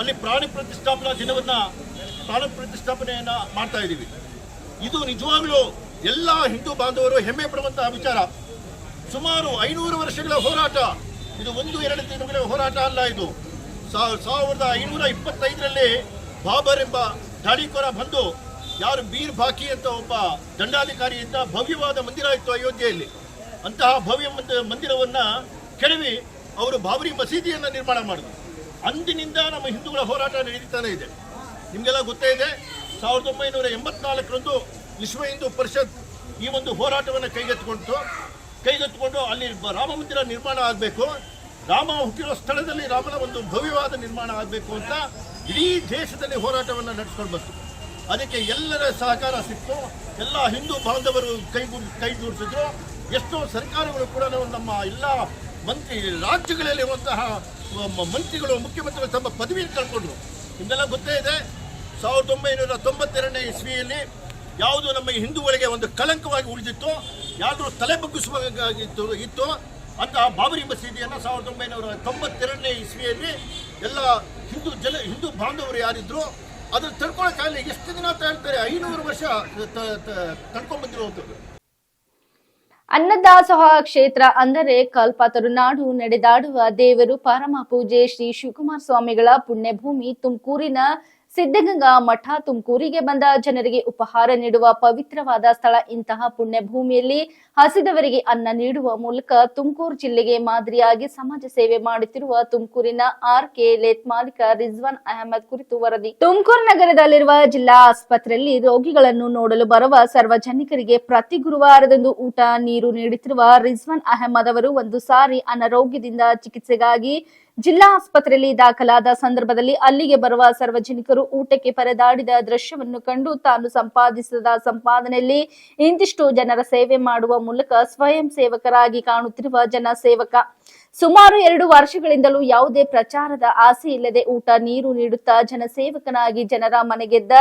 S6: ಅಲ್ಲಿ ಪ್ರಾಣಿ ಪ್ರತಿಷ್ಠಾಪನಾ ದಿನವನ್ನು, ಪ್ರಾಣ ಪ್ರತಿಷ್ಠಾಪನೆಯನ್ನು ಮಾಡ್ತಾ ಇದ್ದೀವಿ. ಇದು ನಿಜವಾಗ್ಲೂ ಎಲ್ಲ ಹಿಂದೂ ಬಾಂಧವರು ಹೆಮ್ಮೆ ಪಡುವಂತಹ ವಿಚಾರ. ಸುಮಾರು ಐನೂರು ವರ್ಷಗಳ ಹೋರಾಟ, ಇದು ಒಂದು, ಎರಡು ದಿನಗಳ ಹೋರಾಟ ಅಲ್ಲ ಇದು. ಸಾವಿರದ ಐನೂರ ಇಪ್ಪತ್ತೈದರಲ್ಲಿ ಬಾಬರ್ ಎಂಬ ದಾಳಿಕೋರ ಬಂದು, ಯಾರು ಬೀರ್ ಬಾಕಿ ಅಂತ ಒಬ್ಬ ದಂಡಾಧಿಕಾರಿಯಿಂದ ಭವ್ಯವಾದ ಮಂದಿರ ಇತ್ತು ಅಯೋಧ್ಯೆಯಲ್ಲಿ. ಅಂತಹ ಭವ್ಯ ಮಂದಿರವನ್ನು ಕೆಡವಿ ಅವರು ಬಾಬರಿ ಮಸೀದಿಯನ್ನು ನಿರ್ಮಾಣ ಮಾಡಿದ್ರು. ಅಂದಿನಿಂದ ನಮ್ಮ ಹಿಂದೂಗಳ ಹೋರಾಟ ನಡೀತಾನೆ ಇದೆ. ನಿಮಗೆಲ್ಲ ಗೊತ್ತೇ ಇದೆ, ಸಾವಿರದ ಒಂಬೈನೂರ ಎಂಬತ್ನಾಲ್ಕರಂದು ವಿಶ್ವ ಹಿಂದೂ ಪರಿಷತ್ ಈ ಒಂದು ಹೋರಾಟವನ್ನು ಕೈಗೆತ್ತಿಕೊಂಡು ಕೈಗೆತ್ತಿಕೊಂಡು ಅಲ್ಲಿ ರಾಮ ಮಂದಿರ ನಿರ್ಮಾಣ ಆಗಬೇಕು. ರಾಮ ಹುಟ್ಟಿರೋ ಸ್ಥಳದಲ್ಲಿ ರಾಮನ ಒಂದು ಭವ್ಯವಾದ ನಿರ್ಮಾಣ ಆಗಬೇಕು ಅಂತ ಇಡೀ ದೇಶದಲ್ಲಿ ಹೋರಾಟವನ್ನು ನಡೆಸ್ಕೊಂಡು ಬಂತು. ಅದಕ್ಕೆ ಎಲ್ಲರ ಸಹಕಾರ ಸಿಕ್ತು. ಎಲ್ಲ ಹಿಂದೂ ಬಾಂಧವರು ಕೈಗೂ ಕೈ ಜೋಡಿಸಿದ್ರು. ಎಷ್ಟೋ ಸರ್ಕಾರಗಳು ಕೂಡ ನಮ್ಮ ಎಲ್ಲ ಮಂತ್ರಿ ರಾಜ್ಯಗಳಲ್ಲಿರುವಂತಹ ಇರುವಂತಹ ಮಂತ್ರಿಗಳು, ಮುಖ್ಯಮಂತ್ರಿಗಳು ತಮ್ಮ ಪದವಿಯನ್ನು ಕಳ್ಕೊಂಡ್ರು. ನಿಮಗೆಲ್ಲ ಗೊತ್ತೇ ಇದೆ, ಸಾವಿರದ ಒಂಬೈನೂರ ತೊಂಬತ್ತೆರಡನೇ ಇಸ್ವಿಯಲ್ಲಿ ಯಾವುದು ನಮ್ಮ ಹಿಂದೂಗಳಿಗೆ ಒಂದು ಕಳಂಕವಾಗಿ ಉಳಿದಿತ್ತು. ಯಾವುದು ತಲೆ ಬಗ್ಗಿಸುವಾಗಿತ್ತು ಇತ್ತು. ಅಂತಹ ಬಾಬರಿ ಮಸೀದಿಯನ್ನು ಸಾವಿರದ ಒಂಬೈನೂರ ತೊಂಬತ್ತೆರಡನೇ ಇಸ್ವಿಯಲ್ಲಿ ಎಲ್ಲ ಹಿಂದೂ ಜನ, ಹಿಂದೂ ಬಾಂಧವರು ಯಾರಿದ್ರು ಅದನ್ನು ತಡ್ಕೊಳ್ಳೋಕ್ಕಾಗಲಿ ಎಷ್ಟು ದಿನ ಅಂತ ಹೇಳ್ತಾರೆ ಐನೂರು ವರ್ಷ ತಡ್ಕೊಂಡ್ಬಂದಿರುವಂಥದ್ದು
S1: ಅನ್ನದಾಸೋಹ ಕ್ಷೇತ್ರ ಅಂದರೆ ಕಲ್ಪತರುನಾಡು ನಡೆದಾಡುವ ದೇವರು, ಪರಮ ಪೂಜೆ ಶ್ರೀ ಶಿವಕುಮಾರ ಸ್ವಾಮಿಗಳ ಪುಣ್ಯಭೂಮಿ ತುಮಕೂರಿನ ಸಿದ್ಧಗಂಗಾ ಮಠ ತುಮಕೂರಿಗೆ ಬಂದ ಜನರಿಗೆ ಉಪಹಾರ ನೀಡುವ ಪವಿತ್ರವಾದ ಸ್ಥಳ ಇಂತಹ ಪುಣ್ಯ ಭೂಮಿಯಲ್ಲಿ ಹಸಿದವರಿಗೆ ಅನ್ನ ನೀಡುವ ಮೂಲಕ ತುಮಕೂರು ಜಿಲ್ಲೆಗೆ ಮಾದರಿಯಾಗಿ ಸಮಾಜ ಸೇವೆ ಮಾಡುತ್ತಿರುವ ತುಮಕೂರಿನ ಆರ್ ಕೆ ಲೇತ್ ಮಾಲೀಕ ರಿಜ್ವಾನ್ ಅಹಮದ್ ಕುರಿತು ವರದಿ. ತುಮಕೂರು ನಗರದಲ್ಲಿರುವ ಜಿಲ್ಲಾ ಆಸ್ಪತ್ರೆಯಲ್ಲಿ ರೋಗಿಗಳನ್ನು ನೋಡಲು ಬರುವ ಸಾರ್ವಜನಿಕರಿಗೆ ಪ್ರತಿ ಗುರುವಾರದಂದು ಊಟ, ನೀರು ನೀಡುತ್ತಿರುವ ರಿಜ್ವಾನ್ ಅಹಮದ್ ಅವರು ಒಂದು ಸಾರಿ ಅನಾರೋಗ್ಯದಿಂದ ಚಿಕಿತ್ಸೆಗಾಗಿ ಜಿಲ್ಲಾ ಆಸ್ಪತ್ರೆಯಲ್ಲಿ ದಾಖಲಾದ ಸಂದರ್ಭದಲ್ಲಿ ಅಲ್ಲಿಗೆ ಬರುವ ಸಾರ್ವಜನಿಕರು ಊಟಕ್ಕೆ ಪರದಾಡಿದ ದೃಶ್ಯವನ್ನು ಕಂಡು ತಾನು ಸಂಪಾದಿಸಿದ ಸಂಪಾದನೆಯಲ್ಲಿ ಇಂತಿಷ್ಟು ಜನರ ಸೇವೆ ಮಾಡುವ ಮೂಲಕ ಸ್ವಯಂ ಸೇವಕರಾಗಿ ಕಾಣುತ್ತಿರುವ ಜನ ಸೇವಕ. ಸುಮಾರು ಎರಡು ವರ್ಷಗಳಿಂದಲೂ ಯಾವುದೇ ಪ್ರಚಾರದ ಆಸೆ ಇಲ್ಲದೆ ಊಟ ನೀರು ನೀಡುತ್ತಾ ಜನಸೇವಕನಾಗಿ ಜನರ ಮನೆಗೆದ್ದ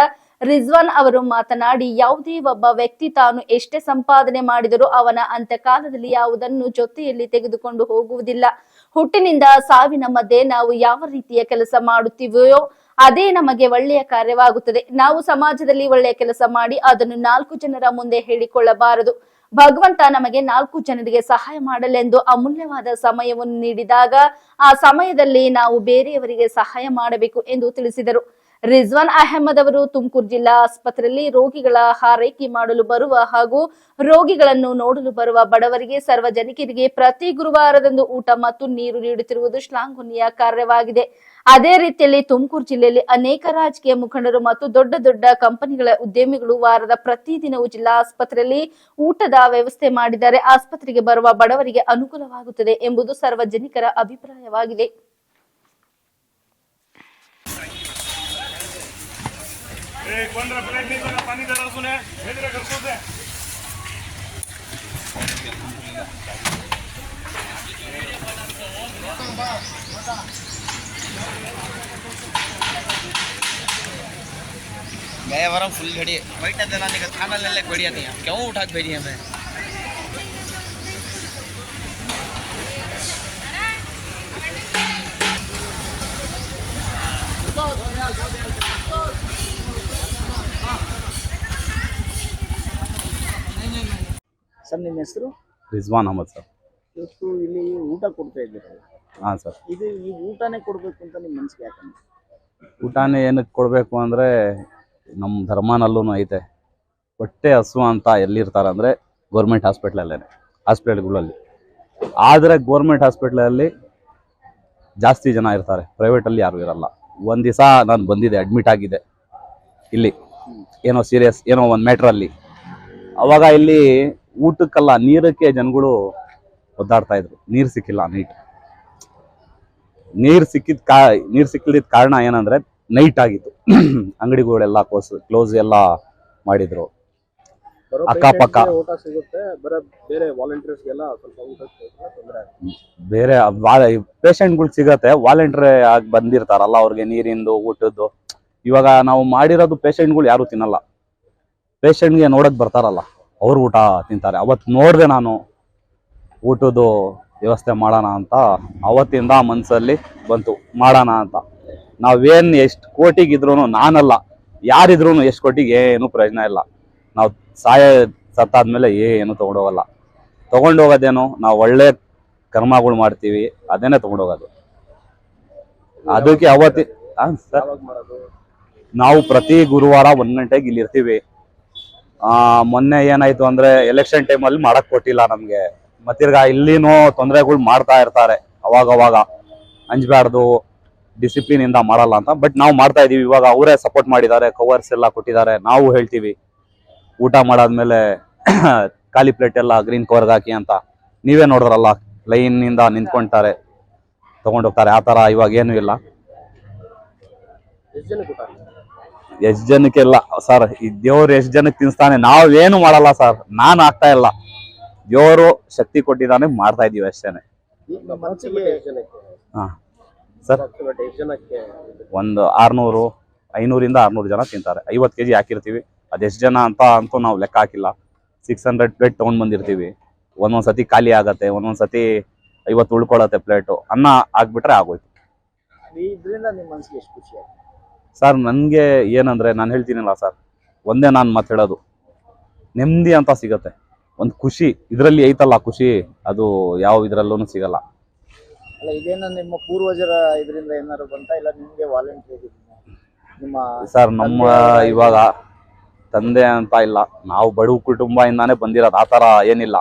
S1: ರಿಜ್ವಾನ್ ಅವರು ಮಾತನಾಡಿ, ಯಾವುದೇ ಒಬ್ಬ ವ್ಯಕ್ತಿ ತಾನು ಎಷ್ಟೇ ಸಂಪಾದನೆ ಮಾಡಿದರೂ ಅವನ ಅಂತ್ಯಕಾಲದಲ್ಲಿ ಯಾವುದನ್ನು ಜೊತೆಯಲ್ಲಿ ತೆಗೆದುಕೊಂಡು ಹೋಗುವುದಿಲ್ಲ. ಹುಟ್ಟಿನಿಂದ ಸಾವಿನ ಮಧ್ಯೆ ನಾವು ಯಾವ ರೀತಿಯ ಕೆಲಸ ಮಾಡುತ್ತೀವೋ ಅದೇ ನಮಗೆ ಒಳ್ಳೆಯ ಕಾರ್ಯವಾಗುತ್ತದೆ. ನಾವು ಸಮಾಜದಲ್ಲಿ ಒಳ್ಳೆಯ ಕೆಲಸ ಮಾಡಿ ಅದನ್ನು ನಾಲ್ಕು ಜನರ ಮುಂದೆ ಹೇಳಿಕೊಳ್ಳಬಾರದು. ಭಗವಂತ ನಮಗೆ ನಾಲ್ಕು ಜನರಿಗೆ ಸಹಾಯ ಮಾಡಲೆಂದು ಅಮೂಲ್ಯವಾದ ಸಮಯವನ್ನು ನೀಡಿದಾಗ ಆ ಸಮಯದಲ್ಲಿ ನಾವು ಬೇರೆಯವರಿಗೆ ಸಹಾಯ ಮಾಡಬೇಕು ಎಂದು ತಿಳಿಸಿದರು. ರಿಜ್ವಾನ್ ಅಹಮದ್ ಅವರು ತುಮಕೂರು ಜಿಲ್ಲಾ ಆಸ್ಪತ್ರೆಯಲ್ಲಿ ರೋಗಿಗಳ ಹಾರೈಕೆ ಮಾಡಲು ಬರುವ ಹಾಗೂ ರೋಗಿಗಳನ್ನು ನೋಡಲು ಬರುವ ಬಡವರಿಗೆ, ಸಾರ್ವಜನಿಕರಿಗೆ ಪ್ರತಿ ಗುರುವಾರದಂದು ಊಟ ಮತ್ತು ನೀರು ನೀಡುತ್ತಿರುವುದು ಶ್ಲಾಘನೀಯ ಕಾರ್ಯವಾಗಿದೆ. ಅದೇ ರೀತಿಯಲ್ಲಿ ತುಮಕೂರು ಜಿಲ್ಲೆಯಲ್ಲಿ ಅನೇಕ ರಾಜಕೀಯ ಮುಖಂಡರು ಮತ್ತು ದೊಡ್ಡ ದೊಡ್ಡ ಕಂಪನಿಗಳ ಉದ್ಯಮಿಗಳು ವಾರದ ಪ್ರತಿದಿನವೂ ಜಿಲ್ಲಾ ಆಸ್ಪತ್ರೆಯಲ್ಲಿ ಊಟದ ವ್ಯವಸ್ಥೆ ಮಾಡಿದ್ದಾರೆ. ಆಸ್ಪತ್ರೆಗೆ ಬರುವ ಬಡವರಿಗೆ ಅನುಕೂಲವಾಗುತ್ತದೆ ಎಂಬುದು ಸಾರ್ವಜನಿಕರ ಅಭಿಪ್ರಾಯವಾಗಿದೆ.
S7: गए वरम फुल घड़ी, बैठा देना का खाना ले ले, बढ़िया नहीं है। क्यों उठा के भेजी हमें
S8: ಸರ್ ನಿಮ್ಮ ಹೆಸರು?
S9: ರಿಜ್ವಾನ್ ಅಹಮದ್ ಸರ್.
S8: ಇವತ್ತು ಇಲ್ಲಿ ಊಟ ಕೊಡ್ತಾ ಇದ್ದೀರಲ್ಲ.
S9: ಹಾಂ ಸರ್.
S8: ಇದು ಈ ಊಟನೇ ಕೊಡಬೇಕು ಅಂತ ನಿಮ್ಮ ಮನಸ್ಸಿಗೆ ಯಾಕಂದ್ರೆ
S9: ಊಟನೇ ಏನಕ್ಕೆ ಕೊಡಬೇಕು ಅಂದರೆ ನಮ್ಮ ಧರ್ಮನಲ್ಲೂ ಐತೆ. ಹೊಟ್ಟೆ ಹಸು ಅಂತ ಎಲ್ಲಿರ್ತಾರೆ ಅಂದರೆ ಗೌರ್ಮೆಂಟ್ ಹಾಸ್ಪಿಟ್ಲಲ್ಲೇ ಹಾಸ್ಪಿಟಲ್ಗಳಲ್ಲಿ. ಆದರೆ ಗೌರ್ಮೆಂಟ್ ಹಾಸ್ಪಿಟ್ಲಲ್ಲಿ ಜಾಸ್ತಿ ಜನ ಇರ್ತಾರೆ. ಪ್ರೈವೇಟಲ್ಲಿ ಯಾರೂ ಇರಲ್ಲ. ಒಂದು ದಿವಸ ನಾನು ಬಂದಿದ್ದೆ ಅಡ್ಮಿಟ್ ಆಗಿದೆ ಇಲ್ಲಿ ಏನೋ ಸೀರಿಯಸ್ ಏನೋ ಒಂದು ಮ್ಯಾಟ್ರಲ್ಲಿ ಅವಾಗ ಇಲ್ಲಿ ಊಟಕ್ಕಲ್ಲ ನೀರಕ್ಕೆ ಜನಗಳು ಒದ್ದಾಡ್ತಾ ಇದ್ರು. ನೀರು ಸಿಕ್ಕಿಲ್ಲ ನೈಟ್ ನೀರು ಸಿಕ್ಕಿದ ಕಾ ನೀರು ಸಿಕ್ಕಿದ ಕಾರಣ ಏನಂದ್ರೆ ನೈಟ್ ಆಗಿತ್ತು. ಅಂಗಡಿಗಳೆಲ್ಲ ಕ್ಲೋಸ್ ಕ್ಲೋಸ್ ಎಲ್ಲ ಮಾಡಿದ್ರು. ಅಕ್ಕಪಕ್ಕ.
S8: ಬೇರೆ
S9: ಪೇಷಂಟ್ಗಳು ಸಿಗತ್ತೆ ವಾಲಂಟಿಯರ್ ಆಗಿ ಬಂದಿರ್ತಾರಲ್ಲ ಅವ್ರಿಗೆ ನೀರಿಂದು ಊಟದ್ದು. ಇವಾಗ ನಾವು ಮಾಡಿರೋದು ಪೇಷಂಟ್ಗಳು ಯಾರು ತಿನ್ನಲ್ಲ. ಪೇಷಂಟ್ಗೆ ನೋಡಕ್ ಬರ್ತಾರಲ್ಲ. ಅವ್ರು ಊಟ ತಿಂತಾರೆ. ಅವತ್ತು ನೋಡಿದೆ ನಾನು ಊಟದ್ದು ವ್ಯವಸ್ಥೆ ಮಾಡೋಣ ಅಂತ ಅವತ್ತಿಂದ ಮನಸ್ಸಲ್ಲಿ ಬಂತು ಮಾಡೋಣ ಅಂತ. ನಾವೇನ್ ಎಷ್ಟು ಕೋಟಿಗಿದ್ರು ನಾನಲ್ಲ. ಯಾರಿದ್ರು ಎಷ್ಟು ಕೋಟಿಗೆ ಏನು ಪ್ರಯೋಜನ ಇಲ್ಲ. ನಾವು ಸಾಯ ಸತ್ತಾದ್ಮೇಲೆ ಏನು ತಗೊಂಡೋಗಲ್ಲ. ತಗೊಂಡೋಗೋದೇನು ನಾವು ಒಳ್ಳೆ ಕರ್ಮಗಳು ಮಾಡ್ತೀವಿ ಅದೇನೇ ತೊಗೊಂಡೋಗೋದು. ಅದಕ್ಕೆ ಅವತ್ತಿ ನಾವು ಪ್ರತಿ ಗುರುವಾರ ಒಂದು ಗಂಟೆಗೆ ಇಲ್ಲಿ ಇರ್ತೀವಿ ಮೊನ್ನೆ ಏನಾಯ್ತು ಅಂದ್ರೆ ಎಲೆಕ್ಷನ್ ಅಲ್ಲಿ ಮಾಡಕ್ ಕೊಟ್ಟಿಲ್ಲ ನಮ್ಗೆ. ಮತ್ತಿರ್ಗ ಇಲ್ಲಿನೂ ತೊಂದರೆಗಳು ಮಾಡ್ತಾ ಇರ್ತಾರೆ ಅವಾಗ ಅವಾಗ ಅಂಜಬಾರ್ದು ಡಿಸಿಪ್ಲಿನ್ ಇಂದ ಮಾಡಲ್ಲ ಅಂತ. ಬಟ್ ನಾವು ಮಾಡ್ತಾ ಇದೀವಿ. ಇವಾಗ ಅವರೇ ಸಪೋರ್ಟ್ ಮಾಡಿದ್ದಾರೆ ಕವರ್ಸ್ ಎಲ್ಲ ಕೊಟ್ಟಿದ್ದಾರೆ. ನಾವು ಹೇಳ್ತೀವಿ. ಊಟ ಮಾಡಾದ್ಮೇಲೆ ಖಾಲಿ ಪ್ಲೇಟ್ ಎಲ್ಲ ಗ್ರೀನ್ ಕವರ್ಗೆ ಹಾಕಿ ಅಂತ. ನೀವೇ ನೋಡಿದ್ರಲ್ಲ ಲೈನ್ ಇಂದ ನಿಂತ್ಕೊಂತಾರೆ. ತಗೊಂಡೋಗ್ತಾರೆ ಆ ತರ ಇವಾಗ ಏನು ಇಲ್ಲ.
S8: ಎಷ್ಟು
S9: ಜನಕ್ಕೆಲ್ಲ ಸರ್ ಈ ದೇವ್ರು ಎಷ್ಟ್ ಜನಕ್ಕೆ ತಿನ್ಸ್ತಾನೆ ನಾವೇನು ಮಾಡಲ್ಲ ಸರ್. ನಾನ್ ಆಗ್ತಾ ಇಲ್ಲ. ದೇವರು ಶಕ್ತಿ ಕೊಟ್ಟಿದ್ದಾನೆ ಮಾಡ್ತಾ ಇದೀವಿ ಅಷ್ಟೇನೆ. ಹಾ. ಸರ್ ಒಂದು ಆರ್ನೂರು ಐನೂರಿಂದ ಆರ್ನೂರು ಜನ ತಿಂತಾರೆ. ಐವತ್ತು ಕೆಜಿ ಹಾಕಿರ್ತೀವಿ. ಅದೆಷ್ಟು ಜನ ಅಂತ ಅಂತೂ ನಾವು ಲೆಕ್ಕ ಹಾಕಿಲ್ಲ. ಸಿಕ್ಸ್ ಹಂಡ್ರೆಡ್ ಪ್ಲೇಟ್ ತೊಗೊಂಡ್ ಬಂದಿರ್ತೀವಿ. ಒಂದೊಂದ್ ಸತಿ ಖಾಲಿ ಆಗತ್ತೆ ಒಂದೊಂದು ಸತಿ ಐವತ್ತು ಉಳ್ಕೊಳತ್ತೆ ಪ್ಲೇಟು. ಅನ್ನ ಹಾಕ್ಬಿಟ್ರೆ ಆಗೋಯ್ತು.
S8: ಇದರಿಂದ ನಿಮ್ಮ ಮನಸ್ಸಿಗೆ ಎಷ್ಟು ಖುಷಿ
S9: ಸರ್ ನನಗೆ ಏನಂದ್ರೆ ನಾನು ಹೇಳ್ತೀನಲ್ಲ ಸರ್ ಒಂದೇ ನಾನು ಮಾತಾಡೋದು ನೆಮ್ಮದಿ ಅಂತ ಸಿಗತ್ತೆ. ಒಂದು ಖುಷಿ ಇದರಲ್ಲಿ ಐತಲ್ಲ ಖುಷಿ ಅದು ಯಾವ ಇದರಲ್ಲೂ ಸಿಗಲ್ಲ.
S8: ಅಲ್ಲ ಇದೇನ ನಿಮ್ಮ ಪೂರ್ವಜರ ಇದರಿಂದ ಏನಾದ್ರು ಬಂತ ಇಲ್ಲ ನಿಮಗೆ ವಾಲಂಟಿಯರ್ ನಿಮ್ಮ
S9: ಸರ್ ನಮ್ಮ ಇವಾಗ ತಂದೆ ಅಂತ ಇಲ್ಲ ನಾವು ಬಡವ ಕುಟುಂಬದಿಂದಾನೇ ಬಂದಿರೋದು ಆ ಥರ ಏನಿಲ್ಲ.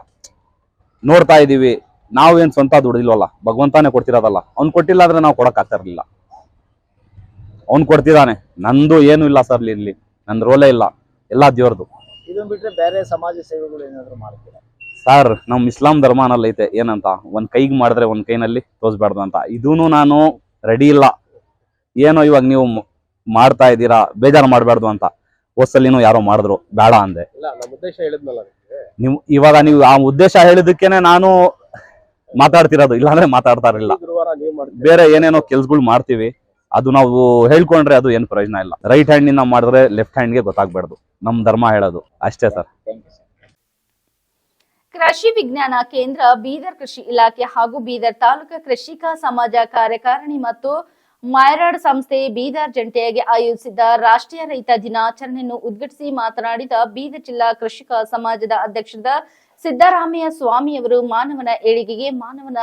S9: ನೋಡ್ತಾ ಇದೀವಿ ನಾವೇನು ಸ್ವಂತ ದುಡಿದಿಲ್ವಲ್ಲ ಭಗವಂತಾನೇ ಕೊಡ್ತಿರೋದಲ್ಲ. ಅವ್ನು ಕೊಟ್ಟಿಲ್ಲ ಅಂದ್ರೆ ನಾವು ಕೊಡಕ್ ಆಗ್ತಾ ಇರ್ಲಿಲ್ಲ. ಅವ್ನು ಕೊಡ್ತಿದ್ದಾನೆ ನಂದು ಏನು ಇಲ್ಲ ಸರ್ ಇಲ್ಲಿ ನನ್ನ ರೋಲೇ ಇಲ್ಲ. ಎಲ್ಲ ದೇವ್ರದು.
S8: ಇದನ್ನ ಬಿಟ್ರೆ ಬೇರೆ ಸಮಾಜ ಸೇವೆಗಳು ಏನಾದ್ರು ಮಾಡ್ತೀರಾ?
S9: ಸರ್ ನಮ್ ಇಸ್ಲಾಂ ಧರ್ಮನಲ್ಲಿ ಐತೆ. ಏನಂತ? ಒಂದ್ ಕೈಗೆ ಮಾಡಿದ್ರೆ ಒಂದ್ ಕೈನಲ್ಲಿ ತೋರಿಸ್ಬಾರ್ದು ಅಂತ ಇದೂನು ನಾನು ರೆಡಿ ಇಲ್ಲ. ಏನೋ ಇವಾಗ ನೀವು ಮಾಡ್ತಾ ಇದ್ದೀರಾ ಬೇಜಾರು ಮಾಡಬಾರ್ದು ಅಂತ. ಹೋಸಲಿನೂ ಯಾರೋ ಮಾಡಿದ್ರು. ಬೇಡ ಅಂದೆ.
S8: ಇಲ್ಲ ನಮ್ಮ ಉದ್ದೇಶ ಹೇಳಿದ್ನಲ್ಲ
S9: ನೀವು ಇವಾಗ ನೀವು ಆ ಉದ್ದೇಶ ಹೇಳಿದಕ್ಕೇನೆ ನಾನು ಮಾತಾಡ್ತಿರೋದು. ಇಲ್ಲಾಂದ್ರೆ ಮಾತಾಡ್ತಾ ಇರಲಿಲ್ಲ. ಬೇರೆ ಏನೇನೋ ಕೆಲ್ಸಗಳು ಮಾಡ್ತೀವಿ. ಅದು ನಾವು ಹೇಳ್ಕೊಂಡ್ರೆ ಅದು ಏನು ಪ್ರಯೋಜನ ಇಲ್ಲ. ರೈಟ್ ಹ್ಯಾಂಡ್ನಿಂದ ಮಾಡಿದ್ರೆ ಲೆಫ್ಟ್ ಹ್ಯಾಂಡ್ಗೆ ಗೊತ್ತಾಗ್ಬಾರ್ದು. ನಮ್ ಧರ್ಮ ಹೇಳೋದು. ಅಷ್ಟೇ ಸರ್.
S1: ಕೃಷಿ ವಿಜ್ಞಾನ ಕೇಂದ್ರ, ಬೀದರ್ ಕೃಷಿ ಇಲಾಖೆ ಹಾಗೂ ಬೀದರ್ ತಾಲೂಕು ಕೃಷಿಕ ಸಮಾಜ ಕಾರ್ಯಕಾರಿಣಿ ಮತ್ತು ಮೈರಾಡ್ ಸಂಸ್ಥೆ ಬೀದರ್ ಜಂಟಿಯಾಗಿ ಆಯೋಜಿಸಿದ್ದ ರಾಷ್ಟ್ರೀಯ ರೈತ ದಿನಾಚರಣೆಯನ್ನು ಉದ್ಘಾಟಿಸಿ ಮಾತನಾಡಿದ ಬೀದರ್ ಜಿಲ್ಲಾ ಕೃಷಿಕ ಸಮಾಜದ ಅಧ್ಯಕ್ಷದ ಸಿದ್ದರಾಮಯ್ಯ ಸ್ವಾಮಿಯವರು ಮಾನವನ ಏಳಿಗೆಗೆ ಮಾನವನ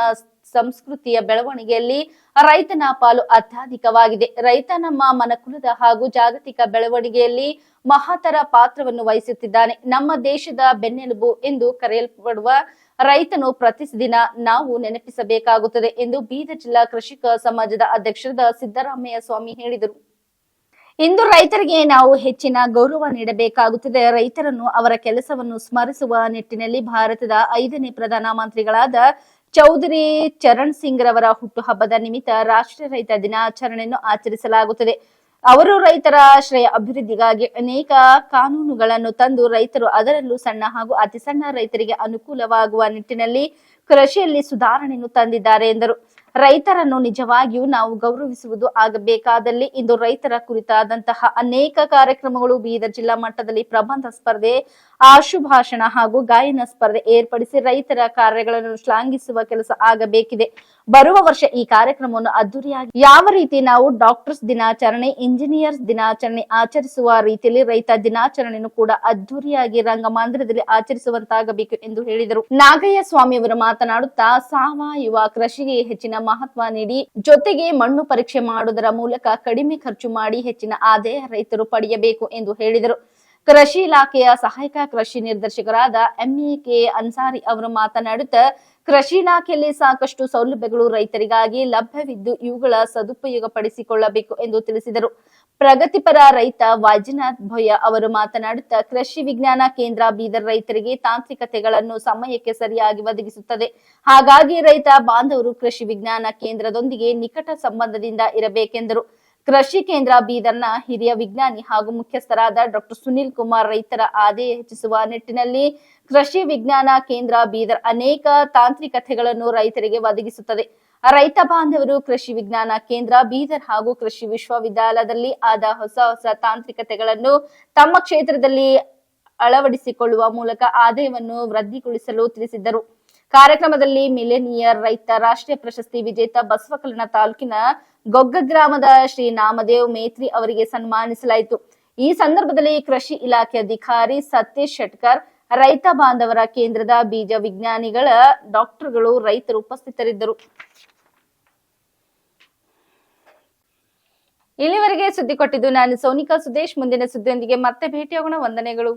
S1: ಸಂಸ್ಕೃತಿಯ ಬೆಳವಣಿಗೆಯಲ್ಲಿ ರೈತನ ಪಾಲು ಅತ್ಯಧಿಕವಾಗಿದೆ. ರೈತ ನಮ್ಮ ಮನಕುಲದ ಹಾಗೂ ಜಾಗತಿಕ ಬೆಳವಣಿಗೆಯಲ್ಲಿ ಮಹತ್ತರ ಪಾತ್ರವನ್ನು ವಹಿಸುತ್ತಿದ್ದಾನೆ. ನಮ್ಮ ದೇಶದ ಬೆನ್ನೆಲುಬು ಎಂದು ಕರೆಯಲ್ಪಡುವ ರೈತನು ಪ್ರತಿದಿನ ನಾವು ನೆನಪಿಸಬೇಕಾಗುತ್ತದೆ ಎಂದು ಬೀದರ್ ಜಿಲ್ಲಾ ಕೃಷಿಕ ಸಮಾಜದ ಅಧ್ಯಕ್ಷರಾದ ಸಿದ್ದರಾಮಯ್ಯ ಸ್ವಾಮಿ ಹೇಳಿದರು. ಇಂದು ರೈತರಿಗೆ ನಾವು ಹೆಚ್ಚಿನ ಗೌರವ ನೀಡಬೇಕಾಗುತ್ತದೆ. ರೈತರನ್ನು ಅವರ ಕೆಲಸವನ್ನು ಸ್ಮರಿಸುವ ನಿಟ್ಟಿನಲ್ಲಿ ಭಾರತದ ಐದನೇ ಪ್ರಧಾನ ಮಂತ್ರಿಗಳಾದ ಚೌಧರಿ ಚರಣ್ ಸಿಂಗ್ ರವರ ಹುಟ್ಟುಹಬ್ಬದ ನಿಮಿತ್ತ ರಾಷ್ಟ್ರೀಯ ರೈತ ದಿನಾಚರಣೆಯನ್ನು ಆಚರಿಸಲಾಗುತ್ತದೆ. ಅವರು ರೈತರ ಶ್ರೇಯ ಅಭಿವೃದ್ಧಿಗಾಗಿ ಅನೇಕ ಕಾನೂನುಗಳನ್ನು ತಂದು ರೈತರು ಅದರಲ್ಲೂ ಸಣ್ಣ ಹಾಗೂ ಅತಿ ಸಣ್ಣ ರೈತರಿಗೆ ಅನುಕೂಲವಾಗುವ ನಿಟ್ಟಿನಲ್ಲಿ ಕೃಷಿಯಲ್ಲಿ ಸುಧಾರಣೆಯನ್ನು ತಂದಿದ್ದಾರೆ ಎಂದರು. ರೈತರನ್ನು ನಿಜವಾಗಿಯೂ ನಾವು ಗೌರವಿಸುವುದು ಆಗಬೇಕಾದಲ್ಲಿ ಇಂದು ರೈತರ ಕುರಿತಾದಂತಹ ಅನೇಕ ಕಾರ್ಯಕ್ರಮಗಳು ಬೀದರ್ ಜಿಲ್ಲಾ ಮಟ್ಟದಲ್ಲಿ ಪ್ರಬಂಧ ಸ್ಪರ್ಧೆ ಆಶುಭಾಷಣ ಹಾಗೂ ಗಾಯನ ಸ್ಪರ್ಧೆ ಏರ್ಪಡಿಸಿ ರೈತರ ಕಾರ್ಯಗಳನ್ನು ಶ್ಲಾಘಿಸುವ ಕೆಲಸ ಆಗಬೇಕಿದೆ. ಬರುವ ವರ್ಷ ಈ ಕಾರ್ಯಕ್ರಮವನ್ನು ಅದ್ದೂರಿಯಾಗಿ ಯಾವ ರೀತಿ ನಾವು ಡಾಕ್ಟರ್ಸ್ ದಿನಾಚರಣೆ, ಇಂಜಿನಿಯರ್ಸ್ ದಿನಾಚರಣೆ ಆಚರಿಸುವ ರೀತಿಯಲ್ಲಿ ರೈತ ದಿನಾಚರಣೆಯನ್ನು ಕೂಡ ಅದ್ದೂರಿಯಾಗಿ ರಂಗಮಂದಿರದಲ್ಲಿ ಆಚರಿಸುವಂತಾಗಬೇಕು ಎಂದು ಹೇಳಿದರು. ನಾಗಯ್ಯ ಸ್ವಾಮಿ ಅವರು ಮಾತನಾಡುತ್ತಾ, ಸಾವಯವ ಕೃಷಿಗೆ ಹೆಚ್ಚಿನ ಮಹತ್ವ ನೀಡಿ, ಜೊತೆಗೆ ಮಣ್ಣು ಪರೀಕ್ಷೆ ಮಾಡುವುದರ ಮೂಲಕ ಕಡಿಮೆ ಖರ್ಚು ಮಾಡಿ ಹೆಚ್ಚಿನ ಆದಾಯ ರೈತರು ಪಡೆಯಬೇಕು ಎಂದು ಹೇಳಿದರು. ಕೃಷಿ ಇಲಾಖೆಯ ಸಹಾಯಕ ಕೃಷಿ ನಿರ್ದೇಶಕರಾದ ಎಂಇಕೆ ಅನ್ಸಾರಿ ಅವರು ಮಾತನಾಡುತ್ತಾ, ಕೃಷಿ ಇಲಾಖೆಯಲ್ಲಿ ಸಾಕಷ್ಟು ಸೌಲಭ್ಯಗಳು ರೈತರಿಗಾಗಿ ಲಭ್ಯವಿದ್ದು ಇವುಗಳ ಸದುಪಯೋಗ ಪಡಿಸಿಕೊಳ್ಳಬೇಕು ಎಂದು ತಿಳಿಸಿದರು. ಪ್ರಗತಿಪರ ರೈತ ವೈಜನಾಥ್ ಭೊಯ್ಯ ಅವರು ಮಾತನಾಡುತ್ತಾ, ಕೃಷಿ ವಿಜ್ಞಾನ ಕೇಂದ್ರ ಬೀದರ್ ರೈತರಿಗೆ ತಾಂತ್ರಿಕತೆಗಳನ್ನು ಸಮಯಕ್ಕೆ ಸರಿಯಾಗಿ ಒದಗಿಸುತ್ತದೆ. ಹಾಗಾಗಿ ರೈತ ಬಾಂಧವರು ಕೃಷಿ ವಿಜ್ಞಾನ ಕೇಂದ್ರದೊಂದಿಗೆ ನಿಕಟ ಸಂಬಂಧದಿಂದ ಇರಬೇಕೆಂದರು. ಕೃಷಿ ಕೇಂದ್ರ ಬೀದರ್ನ ಹಿರಿಯ ವಿಜ್ಞಾನಿ ಹಾಗೂ ಮುಖ್ಯಸ್ಥರಾದ ಡಾಕ್ಟರ್ ಸುನಿಲ್ ಕುಮಾರ್ ರೈತರ ಆದಾಯ ಹೆಚ್ಚಿಸುವ ನಿಟ್ಟಿನಲ್ಲಿ ಕೃಷಿ ವಿಜ್ಞಾನ ಕೇಂದ್ರ ಬೀದರ್ ಅನೇಕ ತಾಂತ್ರಿಕತೆಗಳನ್ನು ರೈತರಿಗೆ ಒದಗಿಸುತ್ತದೆ. ರೈತ ಬಾಂಧವರು ಕೃಷಿ ವಿಜ್ಞಾನ ಕೇಂದ್ರ ಬೀದರ್ ಹಾಗೂ ಕೃಷಿ ವಿಶ್ವವಿದ್ಯಾಲಯದಲ್ಲಿ ಆದ ಹೊಸ ಹೊಸ ತಾಂತ್ರಿಕತೆಗಳನ್ನು ತಮ್ಮ ಕ್ಷೇತ್ರದಲ್ಲಿ ಅಳವಡಿಸಿಕೊಳ್ಳುವ ಮೂಲಕ ಆದಾಯವನ್ನು ವೃದ್ಧಿಗೊಳಿಸಲು ತಿಳಿಸಿದ್ದರು. ಕಾರ್ಯಕ್ರಮದಲ್ಲಿ ಮಿಲೆನಿಯರ್ ರೈತ, ರಾಷ್ಟ್ರೀಯ ಪ್ರಶಸ್ತಿ ವಿಜೇತ ಬಸವಕಲ್ಯಾಣ ತಾಲೂಕಿನ ಗೊಗ್ಗ ಗ್ರಾಮದ ಶ್ರೀ ನಾಮದೇವ್ ಮೇತ್ರಿ ಅವರಿಗೆ ಸನ್ಮಾನಿಸಲಾಯಿತು. ಈ ಸಂದರ್ಭದಲ್ಲಿ ಕೃಷಿ ಇಲಾಖೆ ಅಧಿಕಾರಿ ಸತೀಶ್ ಶೆಟ್ಕರ್, ರೈತ ಬಾಂಧವರ ಕೇಂದ್ರದ ಬೀಜ ವಿಜ್ಞಾನಿಗಳ ಡಾಕ್ಟರ್ಗಳು ರೈತರು ಉಪಸ್ಥಿತರಿದ್ದರು. ಇಲ್ಲಿವರೆಗೆ ಸುದ್ದಿ ಕೊಟ್ಟಿದ್ದು ನಾನು ಸೋನಿಕಾ ಸುದೇಶ್. ಮುಂದಿನ ಸುದ್ದಿಯೊಂದಿಗೆ ಮತ್ತೆ ಭೇಟಿಯಾಗೋಣ. ವಂದನೆಗಳು.